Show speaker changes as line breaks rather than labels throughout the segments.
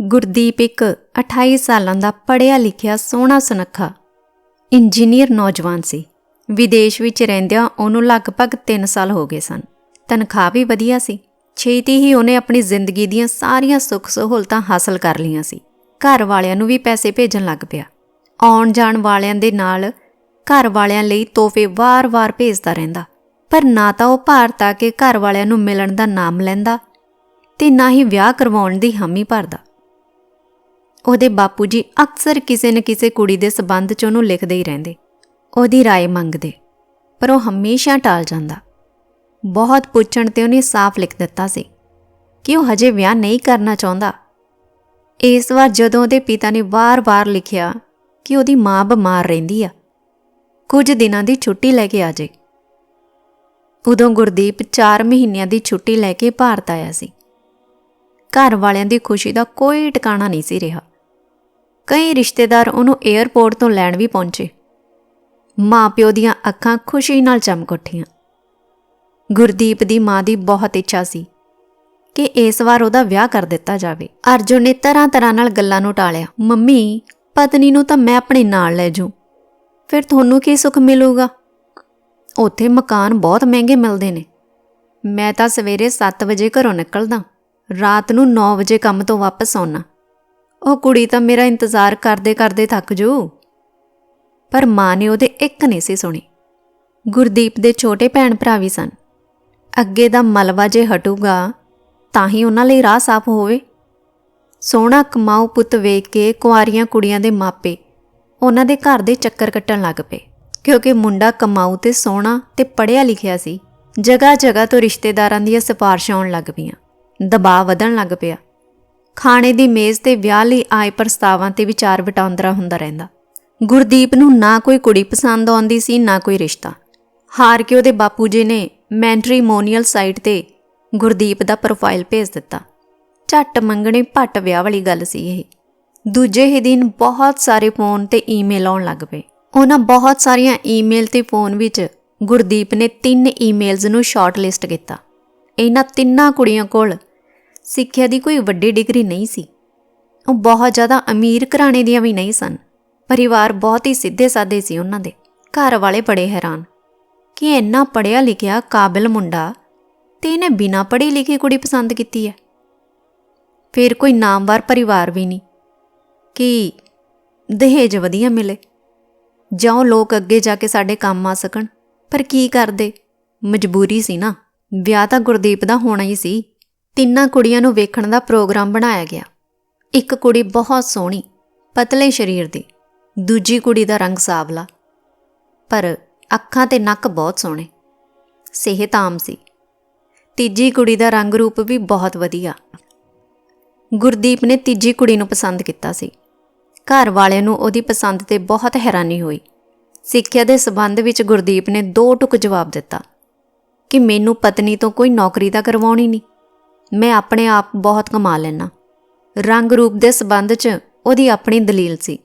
ਗੁਰਦੀਪ ਇੱਕ 28 ਸਾਲਾਂ ਦਾ ਪੜ੍ਹਿਆ ਲਿਖਿਆ ਸੋਹਣਾ ਸੁਨੱਖਾ, ਇੰਜੀਨੀਅਰ ਨੌਜਵਾਨ ਸੀ। ਵਿਦੇਸ਼ ਵਿੱਚ ਰਹਿੰਦਿਆਂ ਉਹਨੂੰ ਲਗਭਗ 3 ਸਾਲ ਹੋ ਗਏ ਸਨ। ਤਨਖਾਹ ਵੀ ਵਧੀਆ ਸੀ। ਛੇਤੀ ਹੀ ਉਹਨੇ ਆਪਣੀ ਜ਼ਿੰਦਗੀ ਦੀਆਂ ਸਾਰੀਆਂ ਸੁੱਖ ਸਹੂਲਤਾਂ ਹਾਸਲ ਕਰ ਲਈਆਂ ਸੀ। ਘਰ ਵਾਲਿਆਂ ਨੂੰ ਵੀ ਪੈਸੇ ਭੇਜਣ ਲੱਗ ਪਿਆ। ਆਉਣ ਜਾਣ ਵਾਲਿਆਂ ਦੇ ਨਾਲ ਘਰ ਵਾਲਿਆਂ ਲਈ ਤੋਹਫੇ ਵਾਰ-ਵਾਰ ਭੇਜਦਾ ਰਹਿੰਦਾ। ਪਰ ਨਾ ਤਾਂ ਉਹ ਭਾਰਤ ਆ ਕੇ ਘਰ ਵਾਲਿਆਂ ਨੂੰ ਮਿਲਣ ਦਾ ਨਾਮ ਲੈਂਦਾ ਤੇ ਨਾ ਹੀ ਵਿਆਹ ਕਰਵਾਉਣ ਦੀ ਹਾਮੀ ਭਰਦਾ। ਉਹਦੇ ਬਾਪੂ ਜੀ ਅਕਸਰ ਕਿਸੇ न ਕਿਸੇ ਕੁੜੀ ਦੇ ਸਬੰਧ 'ਚ ਉਹਨੂੰ ਲਿਖਦੇ ਹੀ ਰਹਿੰਦੇ ਉਹਦੀ رائے ਮੰਗਦੇ ਪਰ ਉਹ ਹਮੇਸ਼ਾ ਟਾਲ ਜਾਂਦਾ ਬਹੁਤ ਪੁੱਛਣ ਤੇ ਉਹਨੇ ਸਾਫ਼ ਲਿਖ ਦਿੱਤਾ ਸੀ ਕਿ ਉਹ ਹਜੇ ਵਿਆਹ ਨਹੀਂ ਕਰਨਾ ਚਾਹੁੰਦਾ ਇਸ ਵਾਰ ਜਦੋਂ ਉਹਦੇ ਪਿਤਾ ਨੇ ਵਾਰ-ਵਾਰ ਲਿਖਿਆ ਕਿ ਉਹਦੀ ਮਾਂ ਬਿਮਾਰ ਰਹਿੰਦੀ ਆ ਕੁਝ ਦਿਨਾਂ ਦੀ ਛੁੱਟੀ ਲੈ ਕੇ ਆ ਜਾਏ ਉਦੋਂ ਗੁਰਦੀਪ 4 ਮਹੀਨਿਆਂ ਦੀ ਛੁੱਟੀ ਲੈ ਕੇ ਭਾਰਤ ਆਇਆ ਸੀ ਘਰ ਵਾਲਿਆਂ ਦੀ ਖੁਸ਼ੀ ਦਾ ਕੋਈ ਟਿਕਾਣਾ ਨਹੀਂ ਸੀ ਰਿਹਾ ਕਈ ਰਿਸ਼ਤੇਦਾਰ ਉਹਨੂੰ 에ਅਰਪੋਰਟ ਤੋਂ ਲੈਣ ਵੀ ਪਹੁੰਚੇ। ਮਾਪਿਓ ਦੀਆਂ ਅੱਖਾਂ ਖੁਸ਼ੀ ਨਾਲ ਚਮਕ ਉੱਠੀਆਂ ਗੁਰਦੀਪ ਦੀ ਮਾਂ ਦੀ ਬਹੁਤ ਇੱਛਾ ਸੀ ਕਿ ਇਸ ਵਾਰ ਉਹਦਾ ਵਿਆਹ ਕਰ ਦਿੱਤਾ ਜਾਵੇ। ਅਰਜੁਨ ਨੇ ਤਰ੍ਹਾਂ ਤਰ੍ਹਾਂ ਨਾਲ ਗੱਲਾਂ ਨੂੰ ਟਾਲਿਆ। ਮੰਮੀ, ਪਤਨੀ ਨੂੰ ਤਾਂ ਮੈਂ ਆਪਣੇ ਨਾਲ ਲੈ ਜੂ ਫਿਰ ਤੁਹਾਨੂੰ ਕੀ ਸੁੱਖ ਮਿਲੂਗਾ? ਉੱਥੇ ਮਕਾਨ ਬਹੁਤ ਮਹਿੰਗੇ ਮਿਲਦੇ ਨੇ। ਮੈਂ ਤਾਂ ਸਵੇਰੇ 7 ਵਜੇ ਘਰੋਂ ਨਿਕਲਦਾ। ਰਾਤ ਨੂੰ 9 ਵਜੇ ਕੰਮ ਤੋਂ ਵਾਪਸ ਆਉਣਾ ਉਹ ਕੁੜੀ ਤਾਂ ਮੇਰਾ ਇੰਤਜ਼ਾਰ ਕਰਦੇ ਕਰਦੇ ਥੱਕ ਜੂ। ਪਰ ਮਾਂ ਨੇ ਉਹਦੇ ਇੱਕ ਨਹੀਂ ਸੀ ਸੁਣੀ। ਗੁਰਦੀਪ ਦੇ ਛੋਟੇ ਭੈਣ ਭਰਾ ਵੀ ਸਨ। ਅੱਗੇ ਦਾ ਮਲਵਾ ਜੇ ਹਟੂਗਾ, ਤਾਂ ਹੀ ਉਹਨਾਂ ਲਈ ਰਾਹ ਸਾਫ਼ ਹੋਵੇ। ਸੋਹਣਾ ਕਮਾਊ ਪੁੱਤ ਵੇਖ ਕੇ ਕੁਆਰੀਆਂ ਕੁੜੀਆਂ ਦੇ ਮਾਪੇ ਉਹਨਾਂ ਦੇ ਘਰ ਦੇ ਚੱਕਰ ਕੱਟਣ ਲੱਗ ਪਏ। ਕਿਉਂਕਿ ਮੁੰਡਾ ਕਮਾਊ ਤੇ ਸੋਹਣਾ ਤੇ ਪੜ੍ਹਿਆ ਲਿਖਿਆ ਸੀ ਜਗ੍ਹਾ ਜਗ੍ਹਾ ਤੋਂ ਰਿਸ਼ਤੇਦਾਰਾਂ ਦੀਆਂ ਸਿਫਾਰਸ਼ਾਂ ਆਉਣ ਲੱਗ ਪਈਆਂ। ਦਬਾਅ ਵਧਣ ਲੱਗ ਪਿਆ। ਖਾਣੇ ਦੀ ਮੇਜ਼ ਤੇ ਵਿਆਹ ਲਈ ਆਏ ਪ੍ਰਸਤਾਵਾਂ ਤੇ ਵਿਚਾਰ ਵਟਾਂਦਰਾ ਹੁੰਦਾ ਰਹਿੰਦਾ। ਗੁਰਦੀਪ ਨੂੰ ਨਾ ਕੋਈ ਕੁੜੀ ਪਸੰਦ ਆਉਂਦੀ ਸੀ, ਨਾ ਕੋਈ ਰਿਸ਼ਤਾ। ਹਾਰ ਕੇ ਉਹਦੇ ਬਾਪੂ ਜੀ ਨੇ ਮੈਂਟਰੀਮੋਨੀਅਲ ਸਾਈਟ ਤੇ ਗੁਰਦੀਪ ਦਾ ਪ੍ਰੋਫਾਈਲ ਭੇਜ ਦਿੱਤਾ। ਝੱਟ ਮੰਗਣੇ ਭੱਟ ਵਿਆਹ ਵਾਲੀ ਗੱਲ ਸੀ ਇਹ। ਦੂਜੇ ਹੀ ਦਿਨ ਬਹੁਤ ਸਾਰੇ ਫੋਨ ਤੇ ਈਮੇਲ ਆਉਣ ਲੱਗ ਪਏ। ਉਹਨਾਂ ਬਹੁਤ ਸਾਰੀਆਂ ਈਮੇਲ ਤੇ ਫੋਨ ਵਿੱਚ ਗੁਰਦੀਪ ਨੇ ਤਿੰਨ ਈਮੇਲਸ ਨੂੰ ਸ਼ਾਰਟਲਿਸਟ ਕੀਤਾ। ਇਹਨਾਂ ਤਿੰਨਾਂ ਕੁੜੀਆਂ ਕੋਲ ਸਿੱਖਿਆ ਦੀ ਕੋਈ ਵੱਡੀ ਡਿਗਰੀ ਨਹੀਂ ਸੀ। ਉਹ ਬਹੁਤ ਜ਼ਿਆਦਾ ਅਮੀਰ ਘਰਾਣੇ ਦੀਆਂ ਵੀ ਨਹੀਂ ਸਨ। ਪਰਿਵਾਰ ਬਹੁਤ ਹੀ ਸਿੱਧੇ ਸਾਦੇ ਸੀ ਉਹਨਾਂ ਦੇ। ਘਰ ਵਾਲੇ ਬੜੇ ਹੈਰਾਨ। ਕਿ ਇੰਨਾ ਪੜਿਆ ਲਿਖਿਆ ਕਾਬਿਲ ਮੁੰਡਾ ਤੇ ਇਹਨੇ ਬਿਨਾਂ ਪੜ੍ਹੀ ਲਿਖੀ ਕੁੜੀ ਪਸੰਦ ਕੀਤੀ ਹੈ। ਫਿਰ ਕੋਈ ਨਾਮਵਾਰ ਪਰਿਵਾਰ ਵੀ ਨਹੀਂ ਕਿ ਦਹੇਜ ਵਧੀਆ ਮਿਲੇ। ਜਾਂ ਲੋਕ ਅੱਗੇ ਜਾ ਕੇ ਸਾਡੇ ਕੰਮ ਆ ਸਕਣ। ਪਰ ਕੀ ਕਰਦੇ? ਮਜਬੂਰੀ ਸੀ ਨਾ। ਵਿਆਹ ਤਾਂ ਗੁਰਦੀਪ ਦਾ ਹੋਣਾ ਹੀ ਸੀ। ਤਿੰਨਾਂ ਕੁੜੀਆਂ ਨੂੰ ਵੇਖਣ ਦਾ ਪ੍ਰੋਗਰਾਮ ਬਣਾਇਆ ਗਿਆ। ਇੱਕ ਕੁੜੀ ਬਹੁਤ ਸੋਹਣੀ, ਪਤਲੇ ਸਰੀਰ ਦੀ, ਦੂਜੀ ਕੁੜੀ ਦਾ ਰੰਗ ਸਾਵਲਾ। ਪਰ ਅੱਖਾਂ ਤੇ ਨੱਕ ਬਹੁਤ ਸੋਹਣੇ, ਸਿਹਤ ਆਮ ਸੀ। ਤੀਜੀ ਕੁੜੀ ਦਾ ਰੰਗ ਰੂਪ ਵੀ ਬਹੁਤ ਵਧੀਆ। ਗੁਰਦੀਪ ਨੇ ਤੀਜੀ ਕੁੜੀ ਨੂੰ ਪਸੰਦ ਕੀਤਾ ਸੀ। ਘਰ ਵਾਲਿਆਂ ਨੂੰ ਉਹਦੀ ਪਸੰਦ ਤੇ ਬਹੁਤ ਹੈਰਾਨੀ ਹੋਈ। ਸਿੱਖਿਆ ਦੇ ਸਬੰਧ ਵਿੱਚ ਗੁਰਦੀਪ ਨੇ ਦੋ ਟੁਕ ਜਵਾਬ ਦਿੱਤਾ ਕਿ ਮੈਨੂੰ ਪਤਨੀ ਤੋਂ ਕੋਈ ਨੌਕਰੀ ਤਾਂ ਕਰਵਾਉਣੀ ਨਹੀਂ। ਮੈਂ ਆਪਣੇ ਆਪ ਬਹੁਤ ਕਮਾ ਲੈਣਾ ਰੰਗ ਰੂਪ ਦੇ ਸਬੰਧ 'ਚ ਉਹਦੀ ਆਪਣੀ ਦਲੀਲ ਸੀ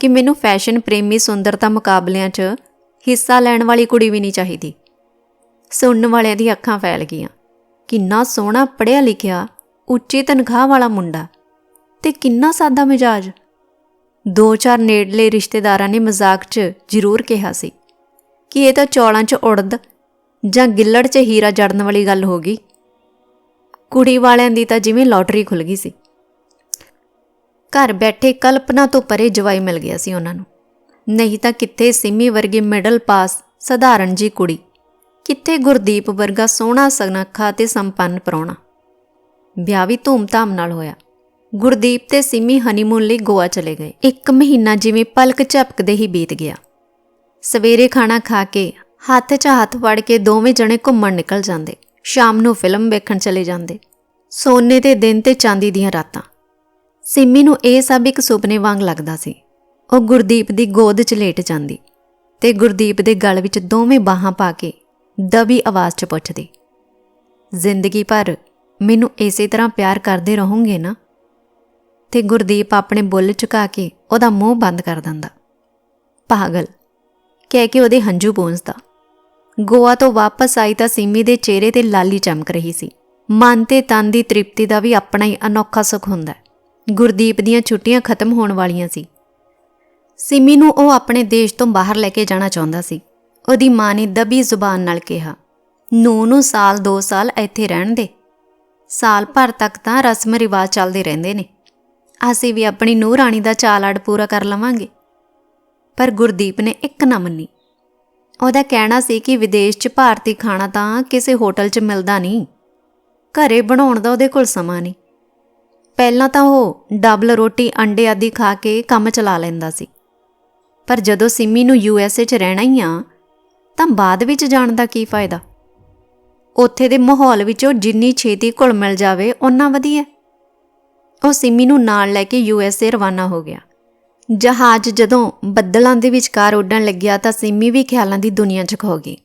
ਕਿ ਮੈਨੂੰ ਫੈਸ਼ਨ ਪ੍ਰੇਮੀ ਸੁੰਦਰਤਾ ਮੁਕਾਬਲਿਆਂ 'ਚ ਹਿੱਸਾ ਲੈਣ ਵਾਲੀ ਕੁੜੀ ਵੀ ਨਹੀਂ ਚਾਹੀਦੀ। ਸੁਣਨ ਵਾਲਿਆਂ ਦੀ ਅੱਖਾਂ ਫੈਲ ਗਈਆਂ। ਕਿੰਨਾ ਸੋਹਣਾ ਪੜ੍ਹਿਆ ਲਿਖਿਆ, ਉੱਚੀ ਤਨਖਾਹ ਵਾਲਾ ਮੁੰਡਾ ਤੇ ਕਿੰਨਾ ਸਾਦਾ ਮਿਜਾਜ। ਦੋ ਚਾਰ ਨੇੜਲੇ ਰਿਸ਼ਤੇਦਾਰਾਂ ਨੇ ਮਜ਼ਾਕ 'ਚ ਜ਼ਰੂਰ ਕਿਹਾ ਸੀ ਕਿ ਇਹ ਤਾਂ ਚੌਲਾਂ 'ਚ ਉੜਦ ਜਾਂ ਗਿੱਲੜ 'ਚ ਹੀਰਾ ਜੜਨ ਵਾਲੀ ਗੱਲ ਹੋ ਗਈ। ਕੁੜੀ ਵਾਲਿਆਂ ਦੀ ਤਾਂ ਜਿਵੇਂ ਲੋਟਰੀ ਖੁੱਲ ਗਈ ਸੀ। ਘਰ ਬੈਠੇ ਕਲਪਨਾ ਤੋਂ ਪਰੇ ਜਵਾਈ ਮਿਲ ਗਿਆ ਸੀ ਉਹਨਾਂ ਨੂੰ। ਨਹੀਂ ਤਾਂ ਕਿੱਥੇ ਸਿੰਮੀ ਵਰਗੀ ਮਿਡਲ ਪਾਸ ਸਧਾਰਨ ਜੀ ਕੁੜੀ, ਕਿੱਥੇ ਗੁਰਦੀਪ ਵਰਗਾ ਸੋਹਣਾ ਸਨੱਖਾ ਤੇ ਸੰਪੰਨ ਪ੍ਰਾਹੁਣਾ। ਵਿਆਹ ਵੀ ਧੂਮਧਾਮ ਨਾਲ ਹੋਇਆ। ਗੁਰਦੀਪ ਤੇ ਸਿੰਮੀ ਹਨੀਮੂਨ ਲਈ ਗੋਆ ਚਲੇ ਗਏ। ਇੱਕ ਮਹੀਨਾ ਜਿਵੇਂ ਪਲਕ ਝਪਕਦੇ ਹੀ ਬੀਤ ਗਿਆ। ਸਵੇਰੇ ਖਾਣਾ ਖਾ ਕੇ ਹੱਥ 'ਚ ਹੱਥ ਫੜ ਕੇ ਦੋਵੇਂ ਜਣੇ ਘੁੰਮਣ ਨਿਕਲ ਜਾਂਦੇ। ਸ਼ਾਮ ਨੂੰ ਫਿਲਮ ਵੇਖਣ ਚਲੇ ਜਾਂਦੇ। ਸੋਨੇ ਦੇ ਦਿਨ ਤੇ ਚਾਂਦੀ ਦੀਆਂ ਰਾਤਾਂ। ਸਿੰਮੀ ਨੂੰ ਇਹ ਸਭ ਇੱਕ ਸੁਪਨੇ ਵਾਂਗ ਲੱਗਦਾ ਸੀ। ਉਹ ਗੁਰਦੀਪ ਦੀ ਗੋਦ 'ਚ ਲੇਟ ਜਾਂਦੀ ਤੇ ਗੁਰਦੀਪ ਦੇ ਗਲ ਵਿੱਚ ਦੋਵੇਂ ਬਾਹਾਂ ਪਾ ਕੇ ਦਬੀ ਆਵਾਜ਼ 'ਚ ਪੁੱਛਦੀ, ਜ਼ਿੰਦਗੀ ਭਰ ਮੈਨੂੰ ਇਸੇ ਤਰ੍ਹਾਂ ਪਿਆਰ ਕਰਦੇ ਰਹੋਗੇ ਨਾ? ਤੇ ਗੁਰਦੀਪ ਆਪਣੇ ਬੁੱਲ ਝੁਕਾ ਕੇ ਉਹਦਾ ਮੂੰਹ ਬੰਦ ਕਰ ਦਿੰਦਾ, ਪਾਗਲ, ਕਹਿ ਕੇ ਉਹਦੇ ਹੰਝੂ ਪੂੰਝਦਾ। ਗੋਆ ਤੋਂ ਵਾਪਸ ਆਈ ਤਾਂ ਸਿੰਮੀ ਦੇ ਚਿਹਰੇ ਤੇ ਲਾਲੀ ਚਮਕ ਰਹੀ ਸੀ। ਮਨ ਤੇ ਤਨ ਦੀ ਤ੍ਰਿਪਤੀ ਦਾ ਵੀ ਆਪਣਾ ਹੀ ਅਨੋਖਾ ਸੁਖ ਹੁੰਦਾ ਗੁਰਦੀਪ ਦੀਆਂ ਛੁੱਟੀਆਂ ਖਤਮ ਹੋਣ ਵਾਲੀਆਂ ਸੀ। ਸਿਮੀ ਨੂੰ ਉਹ ਆਪਣੇ ਦੇਸ਼ ਤੋਂ ਬਾਹਰ ਲੈ ਕੇ ਜਾਣਾ ਚਾਹੁੰਦਾ ਸੀ। ਉਹਦੀ ਮਾਂ ਨੇ ਦਬੀ ਜ਼ੁਬਾਨ ਨਾਲ ਕਿਹਾ ਨੂੰ ਨੂੰ ਸਾਲ 2 ਸਾਲ ਇੱਥੇ ਰਹਿਣ ਦੇ। ਸਾਲ ਭਰ ਤੱਕ ਤਾਂ ਰਸਮ ਰਿਵਾਜ ਚੱਲਦੇ ਰਹਿੰਦੇ ਨੇ। ਅਸੀਂ ਵੀ ਆਪਣੀ ਨੂੰਹ ਰਾਣੀ ਦਾ ਚਾਲ ਆੜ ਪੂਰਾ ਕਰ ਲਵਾਂਗੇ। ਪਰ ਗੁਰਦੀਪ ਨੇ ਇੱਕ ਨਾ ਮੰਨੀ। ਉਹਦਾ ਕਹਿਣਾ ਸੀ ਕਿ ਵਿਦੇਸ਼ 'ਚ ਭਾਰਤੀ ਖਾਣਾ ਤਾਂ ਕਿਸੇ ਹੋਟਲ 'ਚ ਮਿਲਦਾ ਨਹੀਂ। ਘਰੇ ਬਣਾਉਣ ਦਾ ਉਹਦੇ ਕੋਲ ਸਮਾਂ ਨਹੀਂ। ਪਹਿਲਾਂ ਤਾਂ ਉਹ ਡਬਲ ਰੋਟੀ ਅੰਡੇ ਆਦਿ ਖਾ ਕੇ ਕੰਮ ਚਲਾ ਲੈਂਦਾ ਸੀ। ਪਰ ਜਦੋਂ ਸਿੰਮੀ ਨੂੰ ਯੂ ਐਸ ਏ 'ਚ ਰਹਿਣਾ ਹੀ ਆ, ਤਾਂ ਬਾਅਦ ਵਿੱਚ ਜਾਣ ਦਾ ਕੀ ਫਾਇਦਾ? ਉੱਥੇ ਦੇ ਮਾਹੌਲ ਵਿੱਚੋਂ ਜਿੰਨੀ ਛੇਤੀ ਘੁਲ ਮਿਲ ਜਾਵੇ, ਓਨਾ ਵਧੀਆ। ਉਹ ਸਿੰਮੀ ਨੂੰ ਨਾਲ ਲੈ ਕੇ ਯੂ ਐਸ ਏ ਰਵਾਨਾ ਹੋ ਗਿਆ। ਜਹਾਜ਼ ਜਦੋਂ ਬੱਦਲਾਂ ਦੇ ਵਿਚਕਾਰ ਉੱਡਣ ਲੱਗਿਆ ਤਾਂ ਸਿੰਮੀ ਵੀ ਖਿਆਲਾਂ ਦੀ ਦੁਨੀਆ 'ਚ ਖੋ ਗਈ।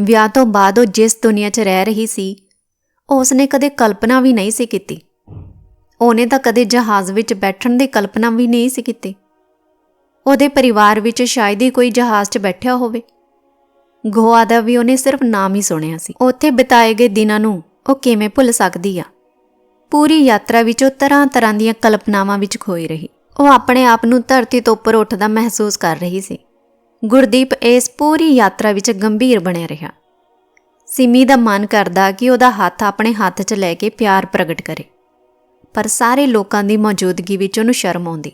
ਵਿਆਹ ਤੋਂ ਬਾਅਦ ਉਹ ਜਿਸ ਦੁਨੀਆ 'ਚ ਰਹਿ ਰਹੀ ਸੀ, ਉਸਨੇ ਕਦੇ ਕਲਪਨਾ ਵੀ ਨਹੀਂ ਸੀ ਕੀਤੀ। ਉਹਨੇ ਤਾਂ ਕਦੇ ਜਹਾਜ਼ ਵਿੱਚ ਬੈਠਣ ਦੀ ਕਲਪਨਾ ਵੀ ਨਹੀਂ ਸੀ ਕੀਤੀ। ਉਹਦੇ ਪਰਿਵਾਰ ਵਿੱਚ ਸ਼ਾਇਦ ਹੀ ਕੋਈ ਜਹਾਜ਼ 'ਚ ਬੈਠਿਆ ਹੋਵੇ। ਗੋਆ ਦਾ ਵੀ ਉਹਨੇ ਸਿਰਫ ਨਾਮ ਹੀ ਸੁਣਿਆ ਸੀ। ਉੱਥੇ ਬਿਤਾਏ ਗਏ ਦਿਨਾਂ ਨੂੰ ਉਹ ਕਿਵੇਂ ਭੁੱਲ ਸਕਦੀ ਆ? ਪੂਰੀ ਯਾਤਰਾ ਵਿੱਚ ਉਹ ਤਰ੍ਹਾਂ-ਤਰ੍ਹਾਂ ਦੀਆਂ ਕਲਪਨਾਵਾਂ ਵਿੱਚ ਖੋਈ ਰਹੀ। ਉਹ ਆਪਣੇ ਆਪ ਨੂੰ ਧਰਤੀ ਤੋਂ ਉੱਪਰ ਉੱਠਦਾ ਮਹਿਸੂਸ ਕਰ ਰਹੀ ਸੀ। ਗੁਰਦੀਪ ਇਸ ਪੂਰੀ ਯਾਤਰਾ ਵਿੱਚ ਗੰਭੀਰ ਬਣਿਆ ਰਿਹਾ। ਸਿਮੀ ਦਾ ਮਨ ਕਰਦਾ ਕਿ ਉਹਦਾ ਹੱਥ ਆਪਣੇ ਹੱਥ 'ਚ ਲੈ ਕੇ ਪਿਆਰ ਪ੍ਰਗਟ ਕਰੇ। ਪਰ ਸਾਰੇ ਲੋਕਾਂ ਦੀ ਮੌਜੂਦਗੀ ਵਿੱਚ ਉਹਨੂੰ ਸ਼ਰਮ ਆਉਂਦੀ।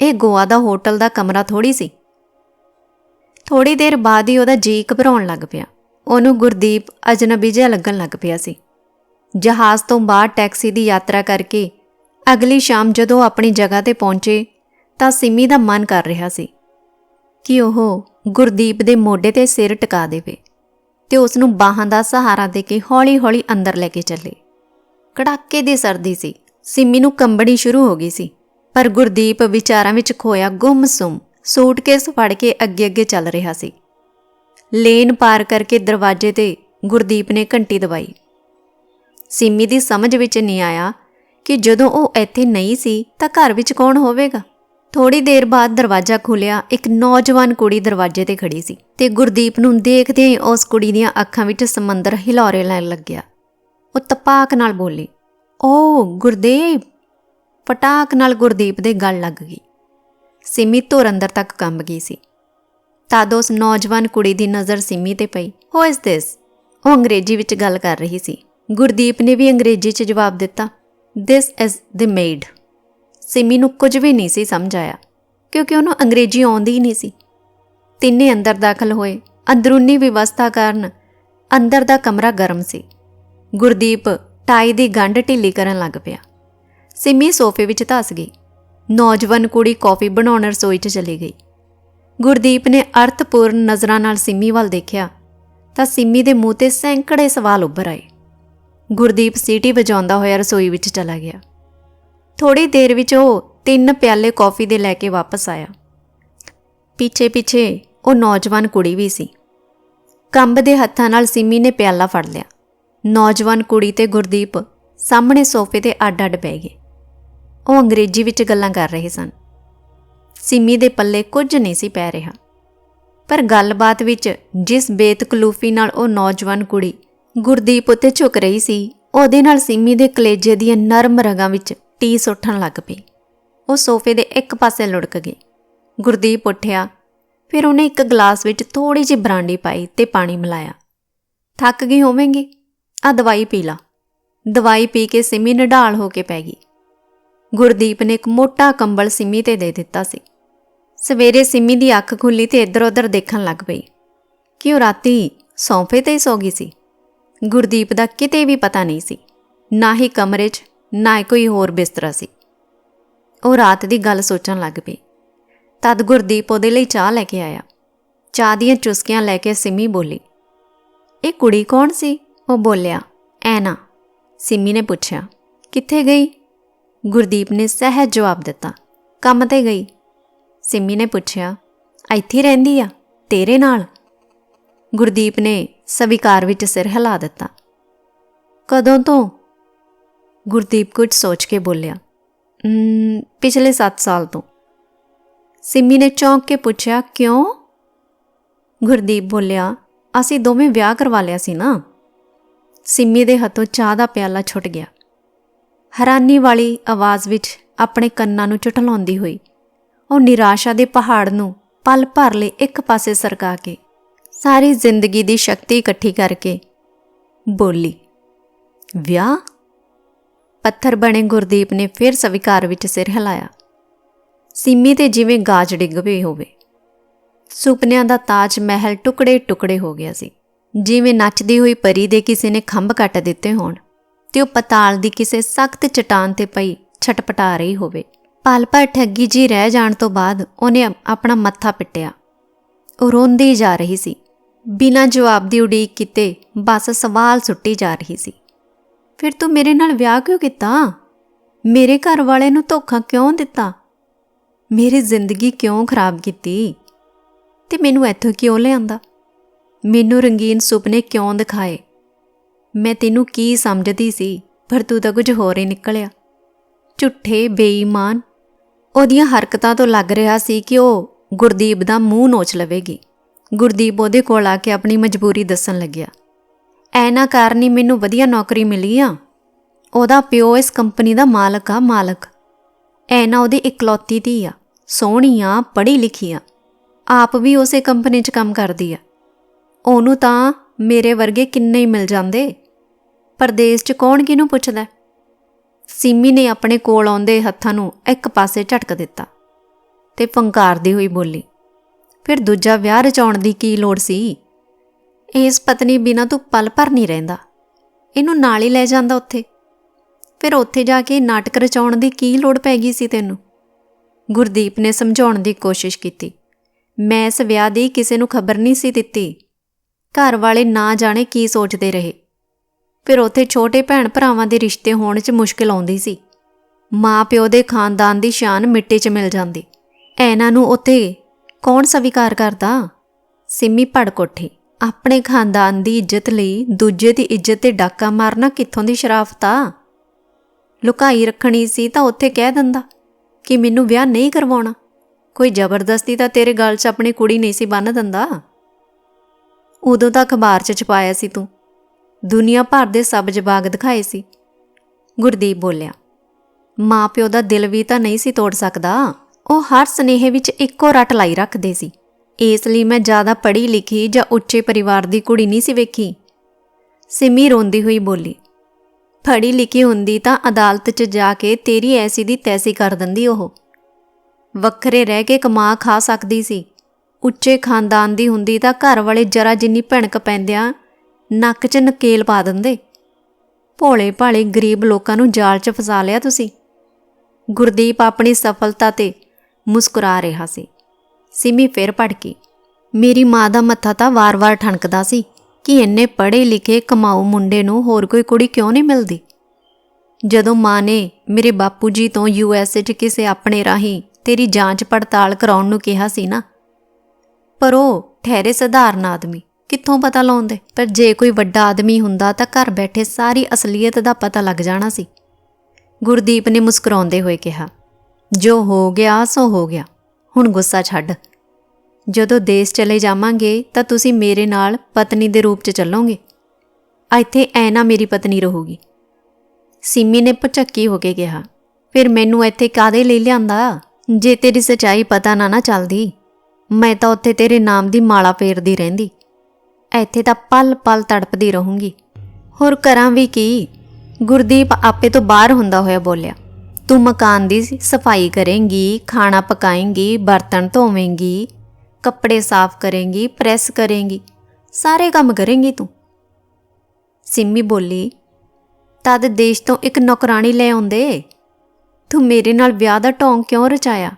ਇਹ ਗੋਆ ਦਾ ਹੋਟਲ ਦਾ ਕਮਰਾ ਥੋੜੀ ਸੀ। ਥੋੜੀ ਦੇਰ ਬਾਅਦ ਹੀ ਉਹਦਾ ਜੀ ਘਬਰਾਉਣ ਲੱਗ ਪਿਆ। ਉਹਨੂੰ ਗੁਰਦੀਪ ਅਜਨਬੀ ਜਿਹਾ ਲੱਗਣ ਲੱਗ ਪਿਆ ਸੀ। ਜਹਾਜ਼ ਤੋਂ ਬਾਹਰ ਟੈਕਸੀ ਦੀ ਯਾਤਰਾ ਕਰਕੇ ਅਗਲੀ ਸ਼ਾਮ ਜਦੋਂ ਆਪਣੀ ਜਗ੍ਹਾ ਤੇ ਪਹੁੰਚੇ ਤਾਂ ਸਿਮੀ ਦਾ ਮਨ ਕਰ ਰਿਹਾ ਸੀ ਕਿ ਉਹ ਗੁਰਦੀਪ ਦੇ ਮੋਢੇ ਤੇ ਸਿਰ ਟਿਕਾ ਦੇਵੇ ਤੇ ਉਸ ਨੂੰ ਬਾਹਾਂ ਦਾ ਸਹਾਰਾ ਦੇ ਕੇ ਹੌਲੀ-ਹੌਲੀ ਅੰਦਰ ਲੈ ਕੇ ਚੱਲੇ। ਕੜਾਕੇ ਦੀ ਸਰਦੀ ਸੀ। ਸਿਮੀ ਨੂੰ ਕੰਬਣੀ ਸ਼ੁਰੂ ਹੋ ਗਈ ਸੀ। ਪਰ ਗੁਰਦੀਪ ਵਿਚਾਰਾਂ ਵਿੱਚ ਖੋਇਆ ਗੁੰਮਸੁੰਮ, ਸੂਟਕੇਸ ਫੜ ਕੇ ਅੱਗੇ-ਅੱਗੇ ਚੱਲ ਰਿਹਾ ਸੀ। ਲੇਨ ਪਾਰ ਕਰਕੇ ਦਰਵਾਜ਼ੇ ਤੇ ਗੁਰਦੀਪ ਨੇ ਘੰਟੀ ਦਬਾਈ। ਸਿਮੀ ਦੀ ਸਮਝ ਵਿੱਚ ਨਹੀਂ ਆਇਆ ਕਿ ਜਦੋਂ ਉਹ ਇੱਥੇ ਨਹੀਂ ਸੀ ਤਾਂ ਘਰ ਵਿੱਚ ਕੌਣ ਹੋਵੇਗਾ? ਥੋੜੀ ਦੇਰ ਬਾਅਦ ਦਰਵਾਜ਼ਾ ਖੁੱਲਿਆ ਇੱਕ ਨੌਜਵਾਨ ਕੁੜੀ ਦਰਵਾਜ਼ੇ ਤੇ ਖੜੀ ਸੀ ਤੇ ਗੁਰਦੀਪ ਨੂੰ ਦੇਖਦੇ ਹੀ ਉਸ ਕੁੜੀ ਦੀਆਂ ਅੱਖਾਂ ਵਿੱਚ ਸਮੁੰਦਰ ਹਿਲੋਰੇ ਲੈਣ ਲੱਗਿਆ। ਉਹ ਤਪਾਕ ਨਾਲ ਬੋਲੀ, ਓ ਗੁਰਦੀਪ! ਪਟਾਕ ਨਾਲ ਗੁਰਦੀਪ ਦੇ ਗੱਲ ਲੱਗ ਗਈ। ਸਿਮੀ ਧੁਰ ਅੰਦਰ ਤੱਕ ਕੰਬ ਗਈ ਸੀ। ਤਦ ਉਸ ਨੌਜਵਾਨ ਕੁੜੀ ਦੀ ਨਜ਼ਰ ਸਿਮੀ ਤੇ ਪਈ। ਹੋ ਇਸ ਦਿਸ ਉਹ ਅੰਗਰੇਜ਼ੀ ਵਿੱਚ ਗੱਲ ਕਰ ਰਹੀ ਸੀ। ਗੁਰਦੀਪ ਨੇ ਵੀ ਅੰਗਰੇਜ਼ੀ 'ਚ ਜਵਾਬ ਦਿੱਤਾ। This is the maid Simi ਨੂੰ ਕੁਝ ਵੀ ਨਹੀਂ ਸੀ ਸਮਝ ਆਇਆ, ਕਿਉਂਕਿ ਉਹਨੂੰ ਅੰਗਰੇਜ਼ੀ ਆਉਂਦੀ ਹੀ ਨਹੀਂ ਸੀ। ਤਿੰਨੇ ਅੰਦਰ ਦਾਖਲ ਹੋਏ, ਅੰਦਰੂਨੀ ਵਿਵਸਥਾ ਕਾਰਨ ਅੰਦਰ ਦਾ ਕਮਰਾ ਗਰਮ ਸੀ। ਗੁਰਦੀਪ ਟਾਈ ਦੀ ਗੰਢ ਢਿੱਲੀ ਕਰਨ ਲੱਗ ਪਿਆ। ਸਿਮੀ ਸੋਫੇ ਵਿੱਚ ਧਸ ਗਈ। ਨੌਜਵਾਨ ਕੁੜੀ ਕਾਫੀ ਬਣਾਉਣ ਰਸੋਈ 'ਚ ਚਲੀ ਗਈ। ਗੁਰਦੀਪ ਨੇ ਅਰਥਪੂਰਨ ਨਜ਼ਰਾਂ ਨਾਲ ਸਿਮੀ ਵੱਲ ਦੇਖਿਆ, ਤਾਂ ਸਿਮੀ ਦੇ ਮੂੰਹ ਤੇ ਸੈਂਕੜੇ ਸਵਾਲ ਉੱਭਰ ਆਏ। ਗੁਰਦੀਪ ਸੀਟੀ ਵਜਾਉਂਦਾ ਹੋਇਆ ਰਸੋਈ ਵਿੱਚ ਚਲਾ ਗਿਆ। ਥੋੜੀ ਦੇਰ ਵਿੱਚ ਉਹ ਤਿੰਨ ਪਿਆਲੇ ਕਾਫੀ ਦੇ ਲੈ ਕੇ ਵਾਪਸ ਆਇਆ। ਪਿੱਛੇ ਪਿੱਛੇ ਉਹ ਨੌਜਵਾਨ ਕੁੜੀ ਵੀ ਸੀ। ਕੰਬ ਦੇ ਹੱਥਾਂ ਨਾਲ ਸਿਮੀ ਨੇ ਪਿਆਲਾ ਫੜ ਲਿਆ। ਨੌਜਵਾਨ ਕੁੜੀ ਤੇ ਗੁਰਦੀਪ ਸਾਹਮਣੇ ਸੋਫੇ ਤੇ ਅੱਡ-ਅੱਡ ਬਹਿ ਗਏ। ਉਹ ਅੰਗਰੇਜ਼ੀ ਵਿੱਚ ਗੱਲਾਂ ਕਰ ਰਹੇ ਸਨ। ਸਿਮੀ ਦੇ ਪੱਲੇ ਕੁਝ ਨਹੀਂ ਸੀ ਪੈ ਰਿਹਾ। ਪਰ ਗੱਲਬਾਤ ਵਿੱਚ ਜਿਸ ਬੇਤਕਲੂਫੀ ਨਾਲ ਉਹ ਨੌਜਵਾਨ ਕੁੜੀ ਗੁਰਦੀਪ ਉੱਤੇ ਝੁਕ ਰਹੀ ਸੀ। ਉਹਦੇ ਨਾਲ ਸਿੰਮੀ ਦੇ ਕਲੇਜੇ ਦੀਆਂ ਨਰਮ ਰਗਾਂ ਵਿੱਚ ਟੀਸ ਉੱਠਣ ਲੱਗ ਪਈ। ਉਹ ਸੋਫੇ ਦੇ ਇੱਕ ਪਾਸੇ ਲੁੜਕ ਗਈ। ਗੁਰਦੀਪ ਉੱਠਿਆ। ਫਿਰ ਉਹਨੇ ਇੱਕ ਗਲਾਸ ਵਿੱਚ ਥੋੜੀ ਜਿਹੀ ਬਰਾਂਡੀ ਪਾਈ ਤੇ ਪਾਣੀ ਮਿਲਾਇਆ। ਥੱਕ ਗਈ ਹੋਵੇਂਗੀ? ਆ ਦਵਾਈ ਪੀ ਲਾ। ਦਵਾਈ ਪੀ ਕੇ ਸਿਮੀ ਨਿਢਾਲ ਹੋ ਕੇ ਪੈ ਗਈ। ਗੁਰਦੀਪ ਨੇ ਇੱਕ ਮੋਟਾ ਕੰਬਲ ਸਿਮੀ ਤੇ ਦੇ ਦਿੱਤਾ ਸੀ। ਸਵੇਰੇ ਸਿਮੀ ਦੀ ਅੱਖ ਖੁੱਲੀ ਤੇ ਇੱਧਰ-ਉੱਧਰ ਦੇਖਣ ਲੱਗ ਪਈ। ਕਿ ਉਹ ਰਾਤੀ ਸੌਂਫੇ ਤੇ ਹੀ ਸੌ ਗਈ ਸੀ? ਗੁਰਦੀਪ ਦਾ ਕਿਤੇ ਵੀ ਪਤਾ ਨਹੀਂ ਸੀ। ਨਾ ਹੀ ਕਮਰੇ 'ਚ, ਨਾ ਹੀ ਕੋਈ ਹੋਰ ਬਿਸਤਰਾ ਸੀ। ਉਹ ਰਾਤ ਦੀ ਗੱਲ ਸੋਚਣ ਲੱਗ ਪਈ। ਤਦ ਗੁਰਦੀਪ ਉਹਦੇ ਲਈ ਚਾਹ ਲੈ ਕੇ ਆਇਆ। ਚਾਹ ਦੀਆਂ ਚੁਸਕੀਆਂ ਲੈ ਕੇ ਸਿਮੀ ਬੋਲੀ, ਇਹ ਕੁੜੀ ਕੌਣ ਸੀ? ਉਹ ਬੋਲਿਆ ਐਨਾ ਸਿਮੀ ਨੇ ਪੁੱਛਿਆ, ਕਿੱਥੇ ਗਈ? ਗੁਰਦੀਪ ਨੇ ਸਹਿਜ ਜਵਾਬ ਦਿੱਤਾ, ਕੰਮ ਤੇ ਗਈ। ਸਿੰਮੀ ਨੇ ਪੁੱਛਿਆ, ਇੱਥੇ ਰਹਿੰਦੀ ਆ? ਤੇਰੇ ਨਾਲ? ਗੁਰਦੀਪ ਨੇ ਸਵੀਕਾਰ ਵਿੱਚ ਸਿਰ ਹਿਲਾ ਦਿੱਤਾ। ਕਦੋਂ ਤੋਂ? ਗੁਰਦੀਪ ਕੁਝ ਸੋਚ ਕੇ ਬੋਲਿਆ। ਪਿਛਲੇ 7 ਸਾਲ ਤੋਂ। ਸਿੰਮੀ ਨੇ ਚੌਂਕ ਕੇ ਪੁੱਛਿਆ, ਕਿਉਂ? ਗੁਰਦੀਪ ਬੋਲਿਆ, ਅਸੀਂ ਦੋਵੇਂ ਵਿਆਹ ਕਰਵਾ ਲਿਆ ਸੀ ਨਾ? ਸਿਮੀ ਦੇ ਹੱਥੋਂ ਚਾਹ ਦਾ ਪਿਆਲਾ ਛੁੱਟ ਗਿਆ। ਹੈਰਾਨੀ ਵਾਲੀ ਆਵਾਜ਼ ਵਿੱਚ ਆਪਣੇ ਕੰਨਾਂ ਨੂੰ ਝੁਠਲਾਉਂਦੀ ਹੋਈ, ਉਹ ਨਿਰਾਸ਼ਾ ਦੇ ਪਹਾੜ ਨੂੰ ਪਲ ਭਰ ਲਈ ਇੱਕ ਪਾਸੇ ਸਰਕਾ ਕੇ ਸਾਰੀ ਜ਼ਿੰਦਗੀ ਦੀ ਸ਼ਕਤੀ ਇਕੱਠੀ ਕਰਕੇ ਬੋਲੀ, ਵਿਆਹ? ਪੱਥਰ ਬਣੇ ਗੁਰਦੀਪ ਨੇ ਫਿਰ ਸਵੀਕਾਰ ਵਿੱਚ ਸਿਰ ਹਿਲਾਇਆ। ਸੀਮੀ ਤੇ ਜਿਵੇਂ ਗਾਜ ਡਿੱਗ ਪਈ ਹੋਵੇ, ਸੁਪਨਿਆਂ ਦਾ ਤਾਜ ਮਹਿਲ ਟੁਕੜੇ ਟੁਕੜੇ ਹੋ ਗਿਆ ਸੀ। ਜਿਵੇਂ ਨੱਚਦੀ ਹੋਈ ਪਰੀ ਦੇ ਕਿਸੇ ਨੇ ਖੰਭ ਕੱਟ ਦਿੱਤੇ ਹੋਣ, ਤੇ ਉਹ ਪਤਾਲ ਦੀ ਕਿਸੇ ਸਖਤ ਚਟਾਨ ਤੇ ਪਈ ਛਟਪਟਾ ਰਹੀ ਹੋਵੇ। ਪਲ ਭਰ ਠੱਗੀ ਜੀ ਰਹਿ ਜਾਣ ਤੋਂ ਬਾਅਦ ਉਹਨੇ ਆਪਣਾ ਮੱਥਾ ਪਿੱਟਿਆ। ਉਹ ਰੋਂਦੀ ਜਾ ਰਹੀ ਸੀ। ਬਿਨਾਂ ਜਵਾਬ ਦੀ ਉਡੀਕ ਕੀਤੇ ਬਸ ਸਵਾਲ ਸੁੱਟੀ ਜਾ ਰਹੀ ਸੀ। ਫਿਰ ਤੂੰ ਮੇਰੇ ਨਾਲ ਵਿਆਹ ਕਿਉਂ ਕੀਤਾ? ਮੇਰੇ ਘਰ ਵਾਲੇ ਨੂੰ ਧੋਖਾ ਕਿਉਂ ਦਿੱਤਾ? ਮੇਰੀ ਜ਼ਿੰਦਗੀ ਕਿਉਂ ਖਰਾਬ ਕੀਤੀ? ਤੇ ਮੈਨੂੰ ਇੱਥੋਂ ਕਿਉਂ ਲਿਆਂਦਾ? ਮੈਨੂੰ ਰੰਗੀਨ ਸੁਪਨੇ ਕਿਉਂ ਦਿਖਾਏ? ਮੈਂ ਤੈਨੂੰ ਕੀ ਸਮਝਦੀ ਸੀ, ਪਰ ਤੂੰ ਤਾਂ ਕੁਝ ਹੋਰ ਹੀ ਨਿਕਲਿਆ। ਝੁੱਠੇ, ਬੇਈਮਾਨ, ਉਹਦੀਆਂ ਹਰਕਤਾਂ ਤੋਂ ਲੱਗ ਰਿਹਾ ਸੀ ਕਿ ਉਹ ਗੁਰਦੀਪ ਦਾ ਮੂੰਹ ਨੋਚ ਲਵੇਗੀ। ਗੁਰਦੀਪ ਉਹਦੇ ਕੋਲ ਆ ਕੇ ਆਪਣੀ ਮਜਬੂਰੀ ਦੱਸਣ ਲੱਗਿਆ। ਐਨਾ ਹੀ ਮੈਨੂੰ ਵਧੀਆ ਨੌਕਰੀ ਮਿਲੀ ਆ। ਉਹਦਾ ਪਿਓ ਇਸ ਕੰਪਨੀ ਦਾ ਮਾਲਕ ਆ, ਮਾਲਕ। ਐਨਾ ਉਹਦੀ ਇਕਲੌਤੀ ਧੀ ਆ, ਸੋਹਣੀ ਆ, ਪੜ੍ਹੀ ਲਿਖੀ ਆ। ਆਪ ਵੀ ਉਸੇ ਕੰਪਨੀ 'ਚ ਕੰਮ ਕਰਦੀ ਆ। ਉਹਨੂੰ ਤਾਂ ਮੇਰੇ ਵਰਗੇ ਕਿੰਨੇ ਹੀ ਮਿਲ ਜਾਂਦੇ। ਪਰਦੇਸ 'ਚ ਕੌਣ ਕਿਹਨੂੰ ਪੁੱਛਦਾ? ਸੀਮੀ ਨੇ ਆਪਣੇ ਕੋਲ ਆਉਂਦੇ ਹੱਥਾਂ ਨੂੰ ਇੱਕ ਪਾਸੇ ਝਟਕ ਦਿੱਤਾ ਤੇ ਫੰਕਾਰਦੀ ਹੋਈ ਬੋਲੀ ਫਿਰ ਦੂਜਾ ਵਿਆਹ ਰਚਾਉਣ ਦੀ ਕੀ ਲੋੜ ਸੀ? ਇਸ ਪਤਨੀ ਬਿਨਾ ਤੂੰ ਪਲ ਭਰ ਨਹੀਂ ਰਹਿੰਦਾ। ਇਹਨੂੰ ਨਾਲ ਹੀ ਲੈ ਜਾਂਦਾ ਉੱਥੇ। ਫਿਰ ਉੱਥੇ ਜਾ ਕੇ ਨਾਟਕ ਰਚਾਉਣ ਦੀ ਕੀ ਲੋੜ ਪੈ ਗਈ ਸੀ ਤੈਨੂੰ? ਗੁਰਦੀਪ ਨੇ ਸਮਝਾਉਣ ਦੀ ਕੋਸ਼ਿਸ਼ ਕੀਤੀ। ਮੈਂ ਇਸ ਵਿਆਹ ਦੀ ਕਿਸੇ ਨੂੰ ਖਬਰ ਨਹੀਂ ਸੀ ਦਿੱਤੀ। ਘਰ ਵਾਲੇ ਨਾ ਜਾਣੇ ਕੀ ਸੋਚਦੇ ਰਹੇ। ਫਿਰ ਉੱਥੇ ਛੋਟੇ ਭੈਣ ਭਰਾਵਾਂ ਦੇ ਰਿਸ਼ਤੇ ਹੋਣ 'ਚ ਮੁਸ਼ਕਲ ਆਉਂਦੀ ਸੀ। ਮਾਂ ਪਿਓ ਦੇ ਖਾਨਦਾਨ ਦੀ ਸ਼ਾਨ ਮਿੱਟੀ 'ਚ ਮਿਲ ਜਾਂਦੀ। ਇਹਨਾਂ ਨੂੰ ਉੱਥੇ ਕੌਣ ਸਵੀਕਾਰ ਕਰਦਾ? ਸਿੰਮੀ ਪੜ ਕੋਠੀ ਆਪਣੇ ਖਾਨਦਾਨ ਦੀ ਇੱਜ਼ਤ ਲਈ ਦੂਜੇ ਦੀ ਇੱਜ਼ਤ ਤੇ ਡਾਕਾ ਮਾਰਨਾ ਕਿੱਥੋਂ ਦੀ ਸ਼ਰਾਫਤ ਆ ਲੁਕਾਈ ਰੱਖਣੀ ਸੀ ਤਾਂ ਉੱਥੇ ਕਹਿ ਦਿੰਦਾ ਕਿ ਮੈਨੂੰ ਵਿਆਹ ਨਹੀਂ ਕਰਵਾਉਣਾ। ਕੋਈ ਜ਼ਬਰਦਸਤੀ ਤਾਂ ਤੇਰੇ ਗਲ 'ਚ ਆਪਣੀ ਕੁੜੀ ਨਹੀਂ ਸੀ ਬੰਨ ਦਿੰਦਾ? ਉਦੋਂ ਤਾਂ ਅਖਬਾਰ 'ਚ ਛਪਾਇਆ ਸੀ ਤੂੰ। ਦੁਨੀਆ ਭਰ ਦੇ ਸਭ ਜਵਾਗ ਦਿਖਾਏ ਸੀ। ਗੁਰਦੀਪ ਬੋਲਿਆ, ਮਾਂ ਪਿਓ ਦਾ ਦਿਲ ਵੀ ਤਾਂ ਨਹੀਂ ਸੀ ਤੋੜ ਸਕਦਾ। ਉਹ ਹਰ ਸਨੇਹ ਵਿੱਚ ਇੱਕੋ ਰੱਟ ਲਾਈ ਰੱਖਦੇ ਸੀ। ਇਸ ਲਈ ਮੈਂ ਜ਼ਿਆਦਾ ਪੜ੍ਹੀ ਲਿਖੀ ਜਾਂ ਉੱਚੇ ਪਰਿਵਾਰ ਦੀ ਕੁੜੀ ਨਹੀਂ ਸੀ ਵੇਖੀ। ਸਿਮੀ ਰੋਂਦੀ ਹੋਈ ਬੋਲੀ, ਪੜ੍ਹੀ ਲਿਖੀ ਹੁੰਦੀ ਤਾਂ ਅਦਾਲਤ 'ਚ ਜਾ ਕੇ ਤੇਰੀ ਐਸੀ ਦੀ ਤੈਸੀ ਕਰ ਦਿੰਦੀ ਉਹ। ਵੱਖਰੇ ਰਹਿ ਕੇ ਕਮਾ ਖਾ ਸਕਦੀ ਸੀ। ਉੱਚੇ ਖਾਨਦਾਨ ਦੀ ਹੁੰਦੀ ਤਾਂ ਘਰ ਵਾਲੇ ਜਰਾ ਜਿੰਨੀ ਭਿਣਕ ਪੈਂਦਿਆਂ ਨੱਕ 'ਚ ਨਕੇਲ ਪਾ ਦਿੰਦੇ। ਭੋਲੇ ਭਾਲੇ ਗਰੀਬ ਲੋਕਾਂ ਨੂੰ ਜਾਲ 'ਚ ਫਸਾ ਲਿਆ ਤੁਸੀਂ। ਗੁਰਦੀਪ ਆਪਣੀ ਸਫਲਤਾ ਤੇ ਮੁਸਕਰਾ ਰਿਹਾ ਸੀ। ਸਿਮੀ ਫੇਰ ਭੜਕੀ। ਮੇਰੀ ਮਾਂ ਦਾ ਮੱਥਾ ਤਾਂ ਵਾਰ-ਵਾਰ ਠਣਕਦਾ ਸੀ ਕਿ ਇੰਨੇ ਪੜ੍ਹੇ ਲਿਖੇ ਕਮਾਊ ਮੁੰਡੇ ਨੂੰ ਹੋਰ ਕੋਈ ਕੁੜੀ ਕਿਉਂ ਨਹੀਂ ਮਿਲਦੀ? ਜਦੋਂ ਮਾਂ ਨੇ ਮੇਰੇ ਬਾਪੂ ਜੀ ਤੋਂ ਯੂਐਸਏ 'ਚ ਕਿਸੇ ਆਪਣੇ ਰਾਹੀਂ ਤੇਰੀ ਜਾਂਚ ਪੜਤਾਲ ਕਰਾਉਣ ਨੂੰ ਕਿਹਾ ਸੀ ਨਾ, ਪਰ ਉਹ ਠਹਿਰੇ ਸਧਾਰਨ ਆਦਮੀ, ਕਿੱਥੋਂ ਪਤਾ ਲਾਉਂਦੇ? ਪਰ ਜੇ ਕੋਈ ਵੱਡਾ ਆਦਮੀ ਹੁੰਦਾ ਤਾਂ ਘਰ ਬੈਠੇ ਸਾਰੀ ਅਸਲੀਅਤ ਦਾ ਪਤਾ ਲੱਗ ਜਾਣਾ ਸੀ। ਗੁਰਦੀਪ ਨੇ ਮੁਸਕਰਾਉਂਦੇ ਹੋਏ ਕਿਹਾ ਜੋ ਹੋ ਗਿਆ, ਸੋ ਹੋ ਗਿਆ। ਹੁਣ ਗੁੱਸਾ ਛੱਡ। ਜਦੋਂ ਦੇਸ਼ ਚਲੇ ਜਾਵਾਂਗੇ, ਤਾਂ ਤੁਸੀਂ ਮੇਰੇ ਨਾਲ ਪਤਨੀ ਦੇ ਰੂਪ 'ਚ ਚੱਲੋਗੇ। ਇੱਥੇ ਐ ਨਾ ਮੇਰੀ ਪਤਨੀ ਰਹੂਗੀ। ਸਿਮੀ ਨੇ ਪਚੱਕੀ ਹੋ ਕੇ ਕਿਹਾ, ਫਿਰ ਮੈਨੂੰ ਇੱਥੇ ਕਾਦੇ ਲਈ ਲਿਆਂਦਾ? ਜੇ ਤੇਰੀ ਸਚਾਈ ਪਤਾ ਨਾ ਨਾ ਚੱਲਦੀ, ਮੈਂ ਤਾਂ ਉੱਥੇ ਤੇਰੇ ਨਾਮ ਦੀ ਮਾਲਾ ਫੇਰਦੀ ਰਹਿੰਦੀ। ਇੱਥੇ ਤਾਂ ਪਲ-ਪਲ ਤੜਪਦੀ ਰਹੂੰਗੀ। ਹੋਰ ਕਰਾਂ ਵੀ ਕੀ? ਗੁਰਦੀਪ ਆਪੇ ਤੋਂ ਬਾਹਰ ਹੁੰਦਾ ਹੋਇਆ ਬੋਲਿਆ। ਤੂੰ ਮਕਾਨ ਦੀ ਸਫ਼ਾਈ ਕਰੇਂਗੀ, ਖਾਣਾ ਪਕਾਏਂਗੀ, ਬਰਤਨ ਧੋਵੇਂਗੀ, ਕੱਪੜੇ ਸਾਫ਼ ਕਰੇਂਗੀ, ਪ੍ਰੈਸ ਕਰੇਂਗੀ, ਸਾਰੇ ਕੰਮ ਕਰੇਂਗੀ ਤੂੰ। ਸਿੰਮੀ ਬੋਲੀ, ਤਦ ਦੇਸ਼ ਤੋਂ ਇੱਕ ਨੌਕਰਾਨੀ ਲੈ ਆਉਂਦੇ। ਤੂੰ ਮੇਰੇ ਨਾਲ ਵਿਆਹ ਦਾ ਢੋਂਗ ਕਿਉਂ ਰਚਾਇਆ?